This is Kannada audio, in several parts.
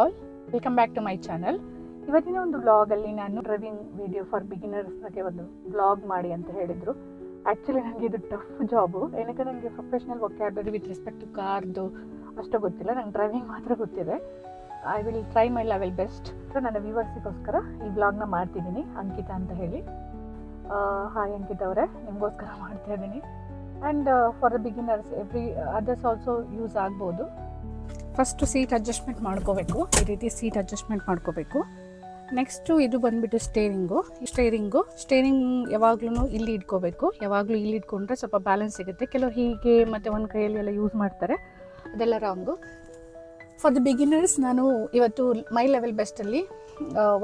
All welcome back to my channel ಇವತ್ತಿನ ಒಂದು ಬ್ಲಾಗಲ್ಲಿ ನಾನು ಡ್ರೈವಿಂಗ್ ವಿಡಿಯೋ ಫಾರ್ ಬಿಗಿನರ್ಸ್ ಬಗ್ಗೆ ಒಂದು ಬ್ಲಾಗ್ ಮಾಡಿ ಅಂತ ಹೇಳಿದರು. ಆ್ಯಕ್ಚುಲಿ ನನಗೆ ಇದು ಟಫ್ ಜಾಬು ಏನಕ್ಕೆ ನನಗೆ professional vocabulary with respect to ಕಾರ್ದು ಅಷ್ಟು ಗೊತ್ತಿಲ್ಲ. ನಂಗೆ ಡ್ರೈವಿಂಗ್ ಮಾತ್ರ ಗೊತ್ತಿದೆ. I will try my level best ನನ್ನ ವ್ಯೂವರ್ಸಿಗೋಸ್ಕರ ಈ ವ್ಲಾಗ್ನ ಮಾಡ್ತಿದ್ದೀನಿ, ಅಂಕಿತಾ ಅಂತ ಹೇಳಿ. ಹಾಯ್ ಅಂಕಿತ ಅವರೇ, ನಿಮಗೋಸ್ಕರ ಮಾಡ್ತಾ ಇದ್ದೀನಿ. And for the beginners every others also use ಆಗ್ಬೋದು. ಫಸ್ಟು ಸೀಟ್ ಅಡ್ಜಸ್ಟ್ಮೆಂಟ್ ಮಾಡ್ಕೋಬೇಕು. ಈ ರೀತಿ ಸೀಟ್ ಅಡ್ಜಸ್ಟ್ಮೆಂಟ್ ಮಾಡ್ಕೋಬೇಕು. ನೆಕ್ಸ್ಟು ಇದು ಬಂದುಬಿಟ್ಟು ಸ್ಟೇರಿಂಗು ಸ್ಟೇರಿಂಗು ಸ್ಟೇರಿಂಗ್ ಯಾವಾಗ್ಲೂ ಇಲ್ಲಿ ಇಟ್ಕೋಬೇಕು. ಯಾವಾಗಲೂ ಇಲ್ಲಿ ಇಟ್ಕೊಂಡ್ರೆ ಸ್ವಲ್ಪ ಬ್ಯಾಲೆನ್ಸ್ ಸಿಗುತ್ತೆ. ಕೆಲವರು ಹೀಗೆ ಮತ್ತು ಒಂದು ಕೈಯಲ್ಲಿ ಎಲ್ಲ ಯೂಸ್ ಮಾಡ್ತಾರೆ. ಅದೆಲ್ಲ ರಾಂಗು ಫಾರ್ ದ ಬಿಗಿನರ್ಸ್ ನಾನು ಇವತ್ತು ಮೈ ಲೆವೆಲ್ ಬೆಸ್ಟಲ್ಲಿ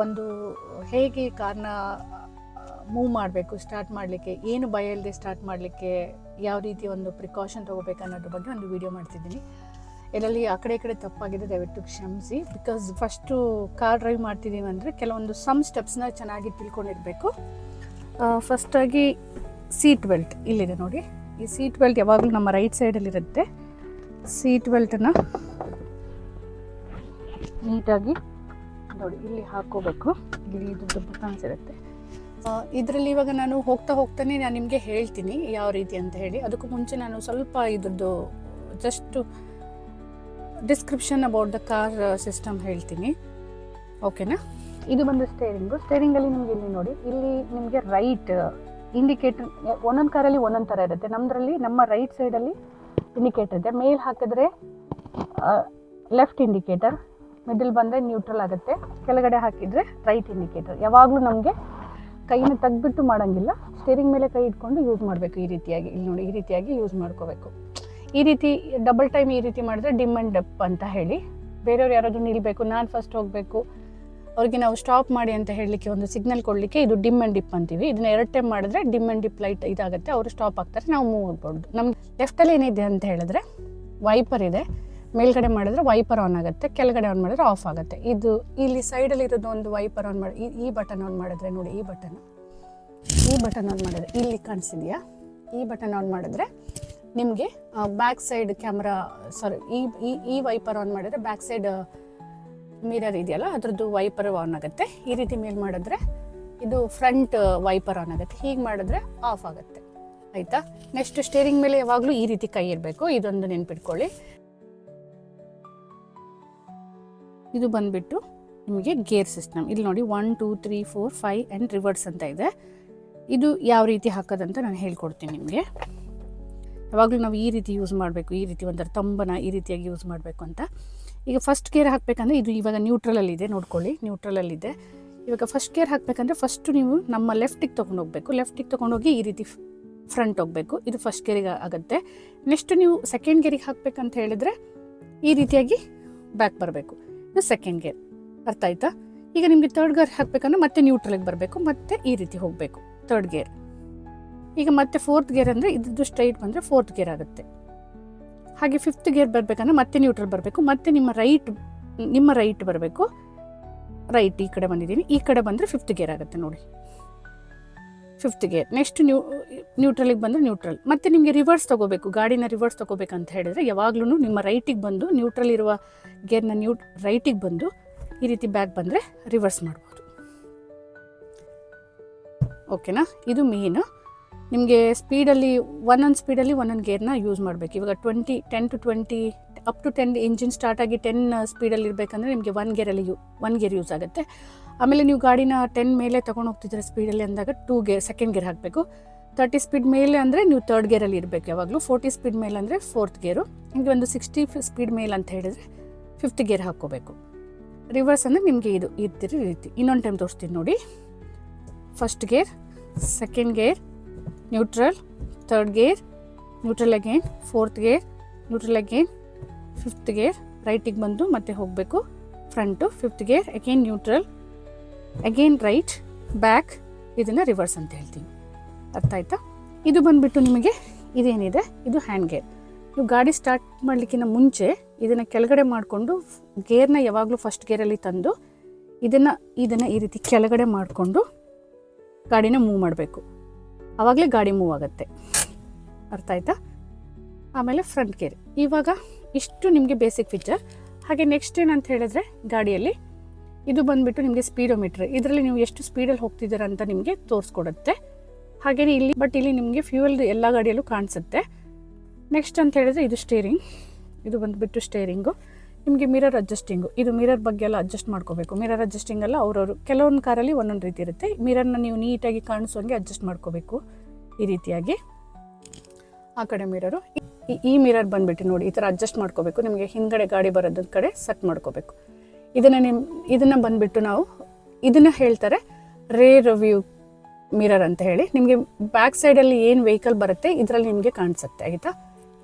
ಒಂದು ಹೇಗೆ ಕಾರ್ನ ಮೂವ್ ಮಾಡಬೇಕು ಸ್ಟಾರ್ಟ್ ಮಾಡಲಿಕ್ಕೆ, ಏನು ಭಯ ಇಲ್ಲದೆ ಸ್ಟಾರ್ಟ್ ಮಾಡಲಿಕ್ಕೆ, ಯಾವ ರೀತಿ ಒಂದು ಪ್ರಿಕಾಷನ್ ತೊಗೋಬೇಕು ಅನ್ನೋದ್ರ ಬಗ್ಗೆ ಒಂದು ವಿಡಿಯೋ ಮಾಡ್ತಿದ್ದೀನಿ. ಇದರಲ್ಲಿ ಆ ಕಡೆ ಈ ಕಡೆ ತಪ್ಪಾಗಿದೆ, ದಯವಿಟ್ಟು ಕ್ಷಮಿಸಿ. ಬಿಕಾಸ್ ಫಸ್ಟು ಕಾರ್ ಡ್ರೈವ್ ಮಾಡ್ತಿದ್ದೀವಿ ಅಂದರೆ ಕೆಲವೊಂದು ಸಮ್ ಸ್ಟೆಪ್ಸ್ನ ಚೆನ್ನಾಗಿ ತಿಳ್ಕೊಂಡಿರಬೇಕು. ಫಸ್ಟಾಗಿ ಸೀಟ್ ಬೆಲ್ಟ್ ಇಲ್ಲಿದೆ ನೋಡಿ. ಈ ಸೀಟ್ ಬೆಲ್ಟ್ ಯಾವಾಗಲೂ ನಮ್ಮ ರೈಟ್ ಸೈಡಲ್ಲಿರುತ್ತೆ ಸೀಟ್ ಬೆಲ್ಟನ್ನು ನೀಟಾಗಿ ನೋಡಿ, ಇಲ್ಲಿ ಹಾಕೋಬೇಕು. ಇಲ್ಲಿ ಬಟನ್ಸ್ ಇರುತ್ತೆ. ಇದರಲ್ಲಿ ಇವಾಗ ನಾನು ಹೋಗ್ತಾ ಹೋಗ್ತಾನೆ ನಾನು ನಿಮಗೆ ಹೇಳ್ತೀನಿ ಯಾವ ರೀತಿ ಅಂತ ಹೇಳಿ. ಅದಕ್ಕೂ ಮುಂಚೆ ನಾನು ಸ್ವಲ್ಪ ಇದ್ರದ್ದು just description about the car system ಹೇಳ್ತೀನಿ. ಓಕೆನಾ ಇದು ಬಂದು ಸ್ಟೇರಿಂಗು ಸ್ಟೇರಿಂಗಲ್ಲಿ ನಿಮಗೆ ಇಲ್ಲಿ ನೋಡಿ, ಇಲ್ಲಿ ನಿಮಗೆ ರೈಟ್ ಇಂಡಿಕೇಟರ್ ಒಂದೊಂದು ಕಾರಲ್ಲಿ ಒಂದೊಂದು ಥರ ಇರುತ್ತೆ. ನಮ್ಮದ್ರಲ್ಲಿ ನಮ್ಮ ರೈಟ್ ಸೈಡಲ್ಲಿ ಇಂಡಿಕೇಟರ್ ಇದೆ. ಮೇಲ್ ಹಾಕಿದ್ರೆ ಲೆಫ್ಟ್ ಇಂಡಿಕೇಟರ್ ಮಿಡಲ್ ಬಂದರೆ ನ್ಯೂಟ್ರಲ್ ಆಗುತ್ತೆ. ಕೆಳಗಡೆ ಹಾಕಿದರೆ ರೈಟ್ ಇಂಡಿಕೇಟರ್ ಯಾವಾಗಲೂ ನಮಗೆ ಕೈನ ತೆಗ್ದುಬಿಟ್ಟು ಮಾಡೋಂಗಿಲ್ಲ. ಸ್ಟೇರಿಂಗ್ ಮೇಲೆ ಕೈ ಇಟ್ಕೊಂಡು ಯೂಸ್ ಮಾಡಬೇಕು ಈ ರೀತಿಯಾಗಿ. ಇಲ್ಲಿ ನೋಡಿ, ಈ ರೀತಿಯಾಗಿ ಯೂಸ್ ಮಾಡ್ಕೋಬೇಕು. ಈ ರೀತಿ ಡಬಲ್ ಟೈಮ್ ಈ ರೀತಿ ಮಾಡಿದ್ರೆ ಡಿಮ್ ಅಂಡ್ ಡಪ್ ಅಂತ ಹೇಳಿ. ಬೇರೆಯವ್ರು ಯಾರಾದರೂ ನಿಲ್ಲಬೇಕು ನಾನು ಫಸ್ಟ್ ಹೋಗಬೇಕು, ಅವ್ರಿಗೆ ನಾವು ಸ್ಟಾಪ್ ಮಾಡಿ ಅಂತ ಹೇಳಲಿಕ್ಕೆ ಒಂದು ಸಿಗ್ನಲ್ ಕೊಡಲಿಕ್ಕೆ ಇದು ಡಿಮ್ ಆ್ಯಂಡ್ ಡಿಪ್ ಅಂತೀವಿ. ಇದನ್ನ ಎರಡು ಟೈಮ್ ಮಾಡಿದ್ರೆ ಡಿಮ್ ಆ್ಯಂಡ್ ಡಿಪ್ ಲೈಟ್ ಇದಾಗುತ್ತೆ, ಅವರು ಸ್ಟಾಪ್ ಆಗ್ತಾರೆ, ನಾವು ಮೂವ್ ಆಗ್ಬೋದು ನಮ್ಗೆ ಲೆಫ್ಟಲ್ಲಿ ಏನಿದೆ ಅಂತ ಹೇಳಿದ್ರೆ ವೈಪರ್ ಇದೆ. ಮೇಲ್ಗಡೆ ಮಾಡಿದ್ರೆ ವೈಪರ್ ಆನ್ ಆಗುತ್ತೆ, ಕೆಳಗಡೆ ಆನ್ ಮಾಡಿದ್ರೆ ಆಫ್ ಆಗುತ್ತೆ. ಇದು ಇಲ್ಲಿ ಸೈಡಲ್ಲಿ ಇರೋದು ಒಂದು ವೈಪರ್ ಆನ್ ಮಾಡಿ, ಈ- ಈ ಬಟನ್ ಆನ್ ಮಾಡಿದ್ರೆ ನೋಡಿ, ಈ ಬಟನ್ ಈ ಬಟನ್ ಆನ್ ಮಾಡಿದ್ರೆ ಇಲ್ಲಿ ಕಾಣಿಸಿದೆಯಾ? ಈ ಬಟನ್ ಆನ್ ಮಾಡಿದ್ರೆ ನಿಮಗೆ ಬ್ಯಾಕ್ ಸೈಡ್ ಕ್ಯಾಮ್ರಾ ಸಾರಿ ಈ ಈ ವೈಪರ್ ಆನ್ ಮಾಡಿದ್ರೆ ಬ್ಯಾಕ್ ಸೈಡ್ ಮಿರರ್ ಇದೆಯಲ್ಲ, ಅದರದ್ದು ವೈಪರ್ ಆನ್ ಆಗುತ್ತೆ. ಈ ರೀತಿ ಮೇಲೆ ಮಾಡಿದ್ರೆ ಇದು ಫ್ರಂಟ್ ವೈಪರ್ ಆನ್ ಆಗುತ್ತೆ. ಹೀಗೆ ಮಾಡಿದ್ರೆ ಆಫ್ ಆಗುತ್ತೆ. ಆಯಿತಾ? ನೆಕ್ಸ್ಟ್ ಸ್ಟೇರಿಂಗ್ ಮೇಲೆ ಯಾವಾಗಲೂ ಈ ರೀತಿ ಕೈ ಇರಬೇಕು. ಇದೊಂದು ನೆನ್ಪಿಟ್ಕೊಳ್ಳಿ. ಇದು ಬಂದ್ಬಿಟ್ಟು ನಿಮಗೆ ಗೇರ್ ಸಿಸ್ಟಮ್ ಇಲ್ಲಿ ನೋಡಿ one two three four five and reverse ಅಂತ ಇದೆ. ಇದು ಯಾವ ರೀತಿ ಹಾಕೋದಂತ ನಾನು ಹೇಳ್ಕೊಡ್ತೀನಿ ನಿಮಗೆ. ಯಾವಾಗಲೂ ನಾವು ಈ ರೀತಿ ಯೂಸ್ ಮಾಡಬೇಕು, ಈ ರೀತಿ ಒಂಥರ ತಂಬನ ಈ ರೀತಿಯಾಗಿ ಯೂಸ್ ಮಾಡಬೇಕು ಅಂತ. ಈಗ ಫಸ್ಟ್ ಗೇರ್ ಹಾಕಬೇಕಂದ್ರೆ ಇದು ಇವಾಗ ನ್ಯೂಟ್ರಲಲ್ಲಿದೆ ನೋಡ್ಕೊಳ್ಳಿ ನ್ಯೂಟ್ರಲಲ್ಲಿದೆ ಇವಾಗ ಫಸ್ಟ್ ಗೇರ್ ಹಾಕಬೇಕಂದ್ರೆ ಫಸ್ಟು ನೀವು ನಮ್ಮ ಲೆಫ್ಟಿಗೆ ತೊಗೊಂಡು ಹೋಗಬೇಕು. ಲೆಫ್ಟಿಗೆ ತೊಗೊಂಡೋಗಿ ಈ ರೀತಿ ಫ್ರಂಟ್ ಹೋಗಬೇಕು. ಇದು ಫಸ್ಟ್ ಗೇರಿಗೆ ಆಗುತ್ತೆ. ನೆಕ್ಸ್ಟ್ ನೀವು ಸೆಕೆಂಡ್ ಗೇರಿಗೆ ಹಾಕಬೇಕಂತ ಹೇಳಿದ್ರೆ ಈ ರೀತಿಯಾಗಿ ಬ್ಯಾಕ್ ಬರಬೇಕು. ಇದು ಸೆಕೆಂಡ್ ಗೇರ್ ಅರ್ಥ ಆಯ್ತಾ? ಈಗ ನಿಮಗೆ ತರ್ಡ್ ಗೇರ್ ಹಾಕಬೇಕಂದ್ರೆ ಮತ್ತೆ ನ್ಯೂಟ್ರಲಿಗೆ ಬರಬೇಕು, ಮತ್ತೆ ಈ ರೀತಿ ಹೋಗಬೇಕು. ತರ್ಡ್ ಗೇರ್ ಈಗ ಮತ್ತೆ ಫೋರ್ತ್ ಗೇರ್ ಅಂದರೆ ಇದ್ದು ಸ್ಟ್ರೈಟ್ ಬಂದರೆ ಫೋರ್ತ್ ಗೇರ್ ಆಗುತ್ತೆ. ಹಾಗೆ ಫಿಫ್ತ್ ಗೇರ್ ಬರಬೇಕಂದ್ರೆ ಮತ್ತೆ ನ್ಯೂಟ್ರಲ್ ಬರಬೇಕು, ಮತ್ತೆ ನಿಮ್ಮ ರೈಟ್ ನಿಮ್ಮ ರೈಟ್ ಬರಬೇಕು. ರೈಟ್ ಈ ಕಡೆ ಬಂದಿದ್ದೀನಿ, ಈ ಕಡೆ ಬಂದರೆ ಫಿಫ್ತ್ ಗೇರ್ ಆಗುತ್ತೆ ನೋಡಿ. ಫಿಫ್ತ್ ಗೇರ್ ನೆಕ್ಸ್ಟ್ ನ್ಯೂ ನ್ಯೂಟ್ರಲಿಗೆ ಬಂದರೆ ನ್ಯೂಟ್ರಲ್ ಮತ್ತೆ ನಿಮಗೆ ರಿವರ್ಸ್ ತೊಗೋಬೇಕು, ಗಾಡಿನ ರಿವರ್ಸ್ ತೊಗೋಬೇಕಂತ ಹೇಳಿದ್ರೆ ಯಾವಾಗಲೂ ನಿಮ್ಮ ರೈಟಿಗೆ ಬಂದು ನ್ಯೂಟ್ರಲ್ ಇರುವ ಗೇರ್ನ ನ್ಯೂ ರೈಟಿಗೆ ಬಂದು ಈ ರೀತಿ ಬ್ಯಾಕ್ ಬಂದರೆ ರಿವರ್ಸ್ ಮಾಡ್ಬೋದು. ಓಕೆನಾ ಇದು ಮೇನ್ ನಿಮಗೆ ಸ್ಪೀಡಲ್ಲಿ, ಒಂದೊಂದು ಸ್ಪೀಡಲ್ಲಿ ಒಂದೊಂದು ಗೇರ್ನ ಯೂಸ್ ಮಾಡಬೇಕು. ಇವಾಗ twenty ten to twenty up to ten engine start ಆಗಿ ಟೆನ್ ಸ್ಪೀಡಲ್ಲಿ ಇರಬೇಕಂದ್ರೆ ನಿಮಗೆ ಒನ್ ಗೇರಲ್ಲಿ ಯೂ ಒನ್ ಗೇರ್ ಯೂಸ್ ಆಗುತ್ತೆ. ಆಮೇಲೆ ನೀವು ಗಾಡಿನ ಟೆನ್ ಮೇಲೆ ತೊಗೊಂಡು ಹೋಗ್ತಿದ್ರೆ ಸ್ಪೀಡಲ್ಲಿ ಅಂದಾಗ ಟೂ ಗೇರ್ ಸೆಕೆಂಡ್ ಗೇರ್ ಹಾಕಬೇಕು. ತರ್ಟಿ ಸ್ಪೀಡ್ ಮೇಲೆ ಅಂದರೆ ನೀವು ತರ್ಡ್ ಗೇರಲ್ಲಿ ಇರಬೇಕು ಯಾವಾಗಲೂ. ಫೋರ್ಟಿ ಸ್ಪೀಡ್ ಮೇಲೆ ಅಂದರೆ ಫೋರ್ತ್ ಗೇರು. ನಿಮಗೆ ಒಂದು ಸಿಕ್ಸ್ಟಿ ಸ್ಪೀಡ್ ಮೇಲೆ ಅಂತ ಹೇಳಿದರೆ ಫಿಫ್ತ್ ಗೇರ್ ಹಾಕ್ಕೋಬೇಕು. ರಿವರ್ಸ್ ಅಂದರೆ ನಿಮಗೆ ಇದು ರೀತಿ ರೀತಿ. ಇನ್ನೊಂದು ಟೈಮ್ ತೋರಿಸ್ತೀನಿ ನೋಡಿ. First gear second gear neutral third gear neutral again fourth gear neutral again fifth gear ರೈಟಿಗೆ ಬಂದು ಮತ್ತೆ ಹೋಗಬೇಕು. Front fifth gear again neutral again right back ಇದನ್ನು ರಿವರ್ಸ್ ಅಂತ ಹೇಳ್ತೀನಿ. ಅರ್ಥ ಆಯ್ತಾ? ಇದು ಬಂದುಬಿಟ್ಟು ನಿಮಗೆ ಇದೇನಿದೆ? ಇದು ಹ್ಯಾಂಡ್ ಗೇರ್ ನೀವು ಗಾಡಿ ಸ್ಟಾರ್ಟ್ ಮಾಡಲಿಕ್ಕಿಂತ ಮುಂಚೆ ಇದನ್ನು ಕೆಳಗಡೆ ಮಾಡಿಕೊಂಡು ಗೇರ್ನ ಯಾವಾಗಲೂ ಫಸ್ಟ್ ಗೇರಲ್ಲಿ ತಂದು ಇದನ್ನು ಇದನ್ನು ಈ ರೀತಿ ಕೆಳಗಡೆ ಮಾಡಿಕೊಂಡು ಗಾಡಿನ ಮೂವ್ ಮಾಡಬೇಕು. ಆವಾಗಲೇ ಗಾಡಿ ಮೂವ್ ಆಗುತ್ತೆ. ಅರ್ಥ ಆಯ್ತಾ? ಆಮೇಲೆ ಫ್ರಂಟ್ ಗೇರ್ ಇವಾಗ ಇಷ್ಟು ನಿಮಗೆ ಬೇಸಿಕ್ ಫೀಚರ್ ಹಾಗೆ ನೆಕ್ಸ್ಟ್ ಏನಂತ ಹೇಳಿದ್ರೆ ಗಾಡಿಯಲ್ಲಿ ಇದು ಬಂದುಬಿಟ್ಟು ನಿಮಗೆ ಸ್ಪೀಡೋಮೀಟ್ರ್ ಇದರಲ್ಲಿ ನೀವು ಎಷ್ಟು ಸ್ಪೀಡಲ್ಲಿ ಹೋಗ್ತಿದ್ದೀರ ಅಂತ ನಿಮಗೆ ತೋರಿಸ್ಕೊಡುತ್ತೆ. ಹಾಗೆಯೇ ಇಲ್ಲಿ ಬಟ್ ಇಲ್ಲಿ ನಿಮಗೆ ಫ್ಯೂಯಲ್ ಎಲ್ಲ ಗಾಡಿಯಲ್ಲೂ ಕಾಣಿಸುತ್ತೆ. ನೆಕ್ಸ್ಟ್ ಅಂತ ಹೇಳಿದ್ರೆ ಇದು ಸ್ಟೇರಿಂಗ್ ಇದು ಬಂದುಬಿಟ್ಟು ಸ್ಟೇರಿಂಗು ನಿಮಗೆ ಮಿರರ್ ಅಡ್ಜಸ್ಟಿಂಗು ಇದು ಮಿರರ್ ಬಗ್ಗೆ ಎಲ್ಲ ಅಡ್ಜಸ್ಟ್ ಮಾಡ್ಕೋಬೇಕು. ಮಿರರ್ ಅಡ್ಜಸ್ಟಿಂಗ್ ಎಲ್ಲ ಅವರವರು ಕೆಲವೊಂದು ಕಾರಲ್ಲಿ ಒಂದೊಂದು ರೀತಿ ಇರುತ್ತೆ. ಮಿರರ್ನ ನೀವು ನೀಟಾಗಿ ಕಾಣಿಸೋಂಗೆ ಅಡ್ಜಸ್ಟ್ ಮಾಡ್ಕೋಬೇಕು. ಈ ರೀತಿಯಾಗಿ. ಆ ಕಡೆ ಮಿರರು ಈ- ಮಿರರ್ ಬಂದುಬಿಟ್ಟು ನೋಡಿ, ಈ ಥರ ಅಡ್ಜಸ್ಟ್ ಮಾಡ್ಕೋಬೇಕು. ನಿಮಗೆ ಹಿಂದ್ಗಡೆ ಗಾಡಿ ಬರೋದ್ರ ಕಡೆ ಸೆಟ್ ಮಾಡ್ಕೋಬೇಕು. ಇದನ್ನು ನಿಮ್ಮ ಇದನ್ನು ಬಂದ್ಬಿಟ್ಟು ನಾವು ಇದನ್ನು ಹೇಳ್ತಾರೆ ರೇರ್ ವ್ಯೂ ಮಿರರ್ ಅಂತ ಹೇಳಿ. ನಿಮಗೆ ಬ್ಯಾಕ್ ಸೈಡಲ್ಲಿ ಏನು ವೆಹಿಕಲ್ ಬರುತ್ತೆ, ಇದರಲ್ಲಿ ನಿಮಗೆ ಕಾಣಿಸುತ್ತೆ. ಆಯಿತಾ?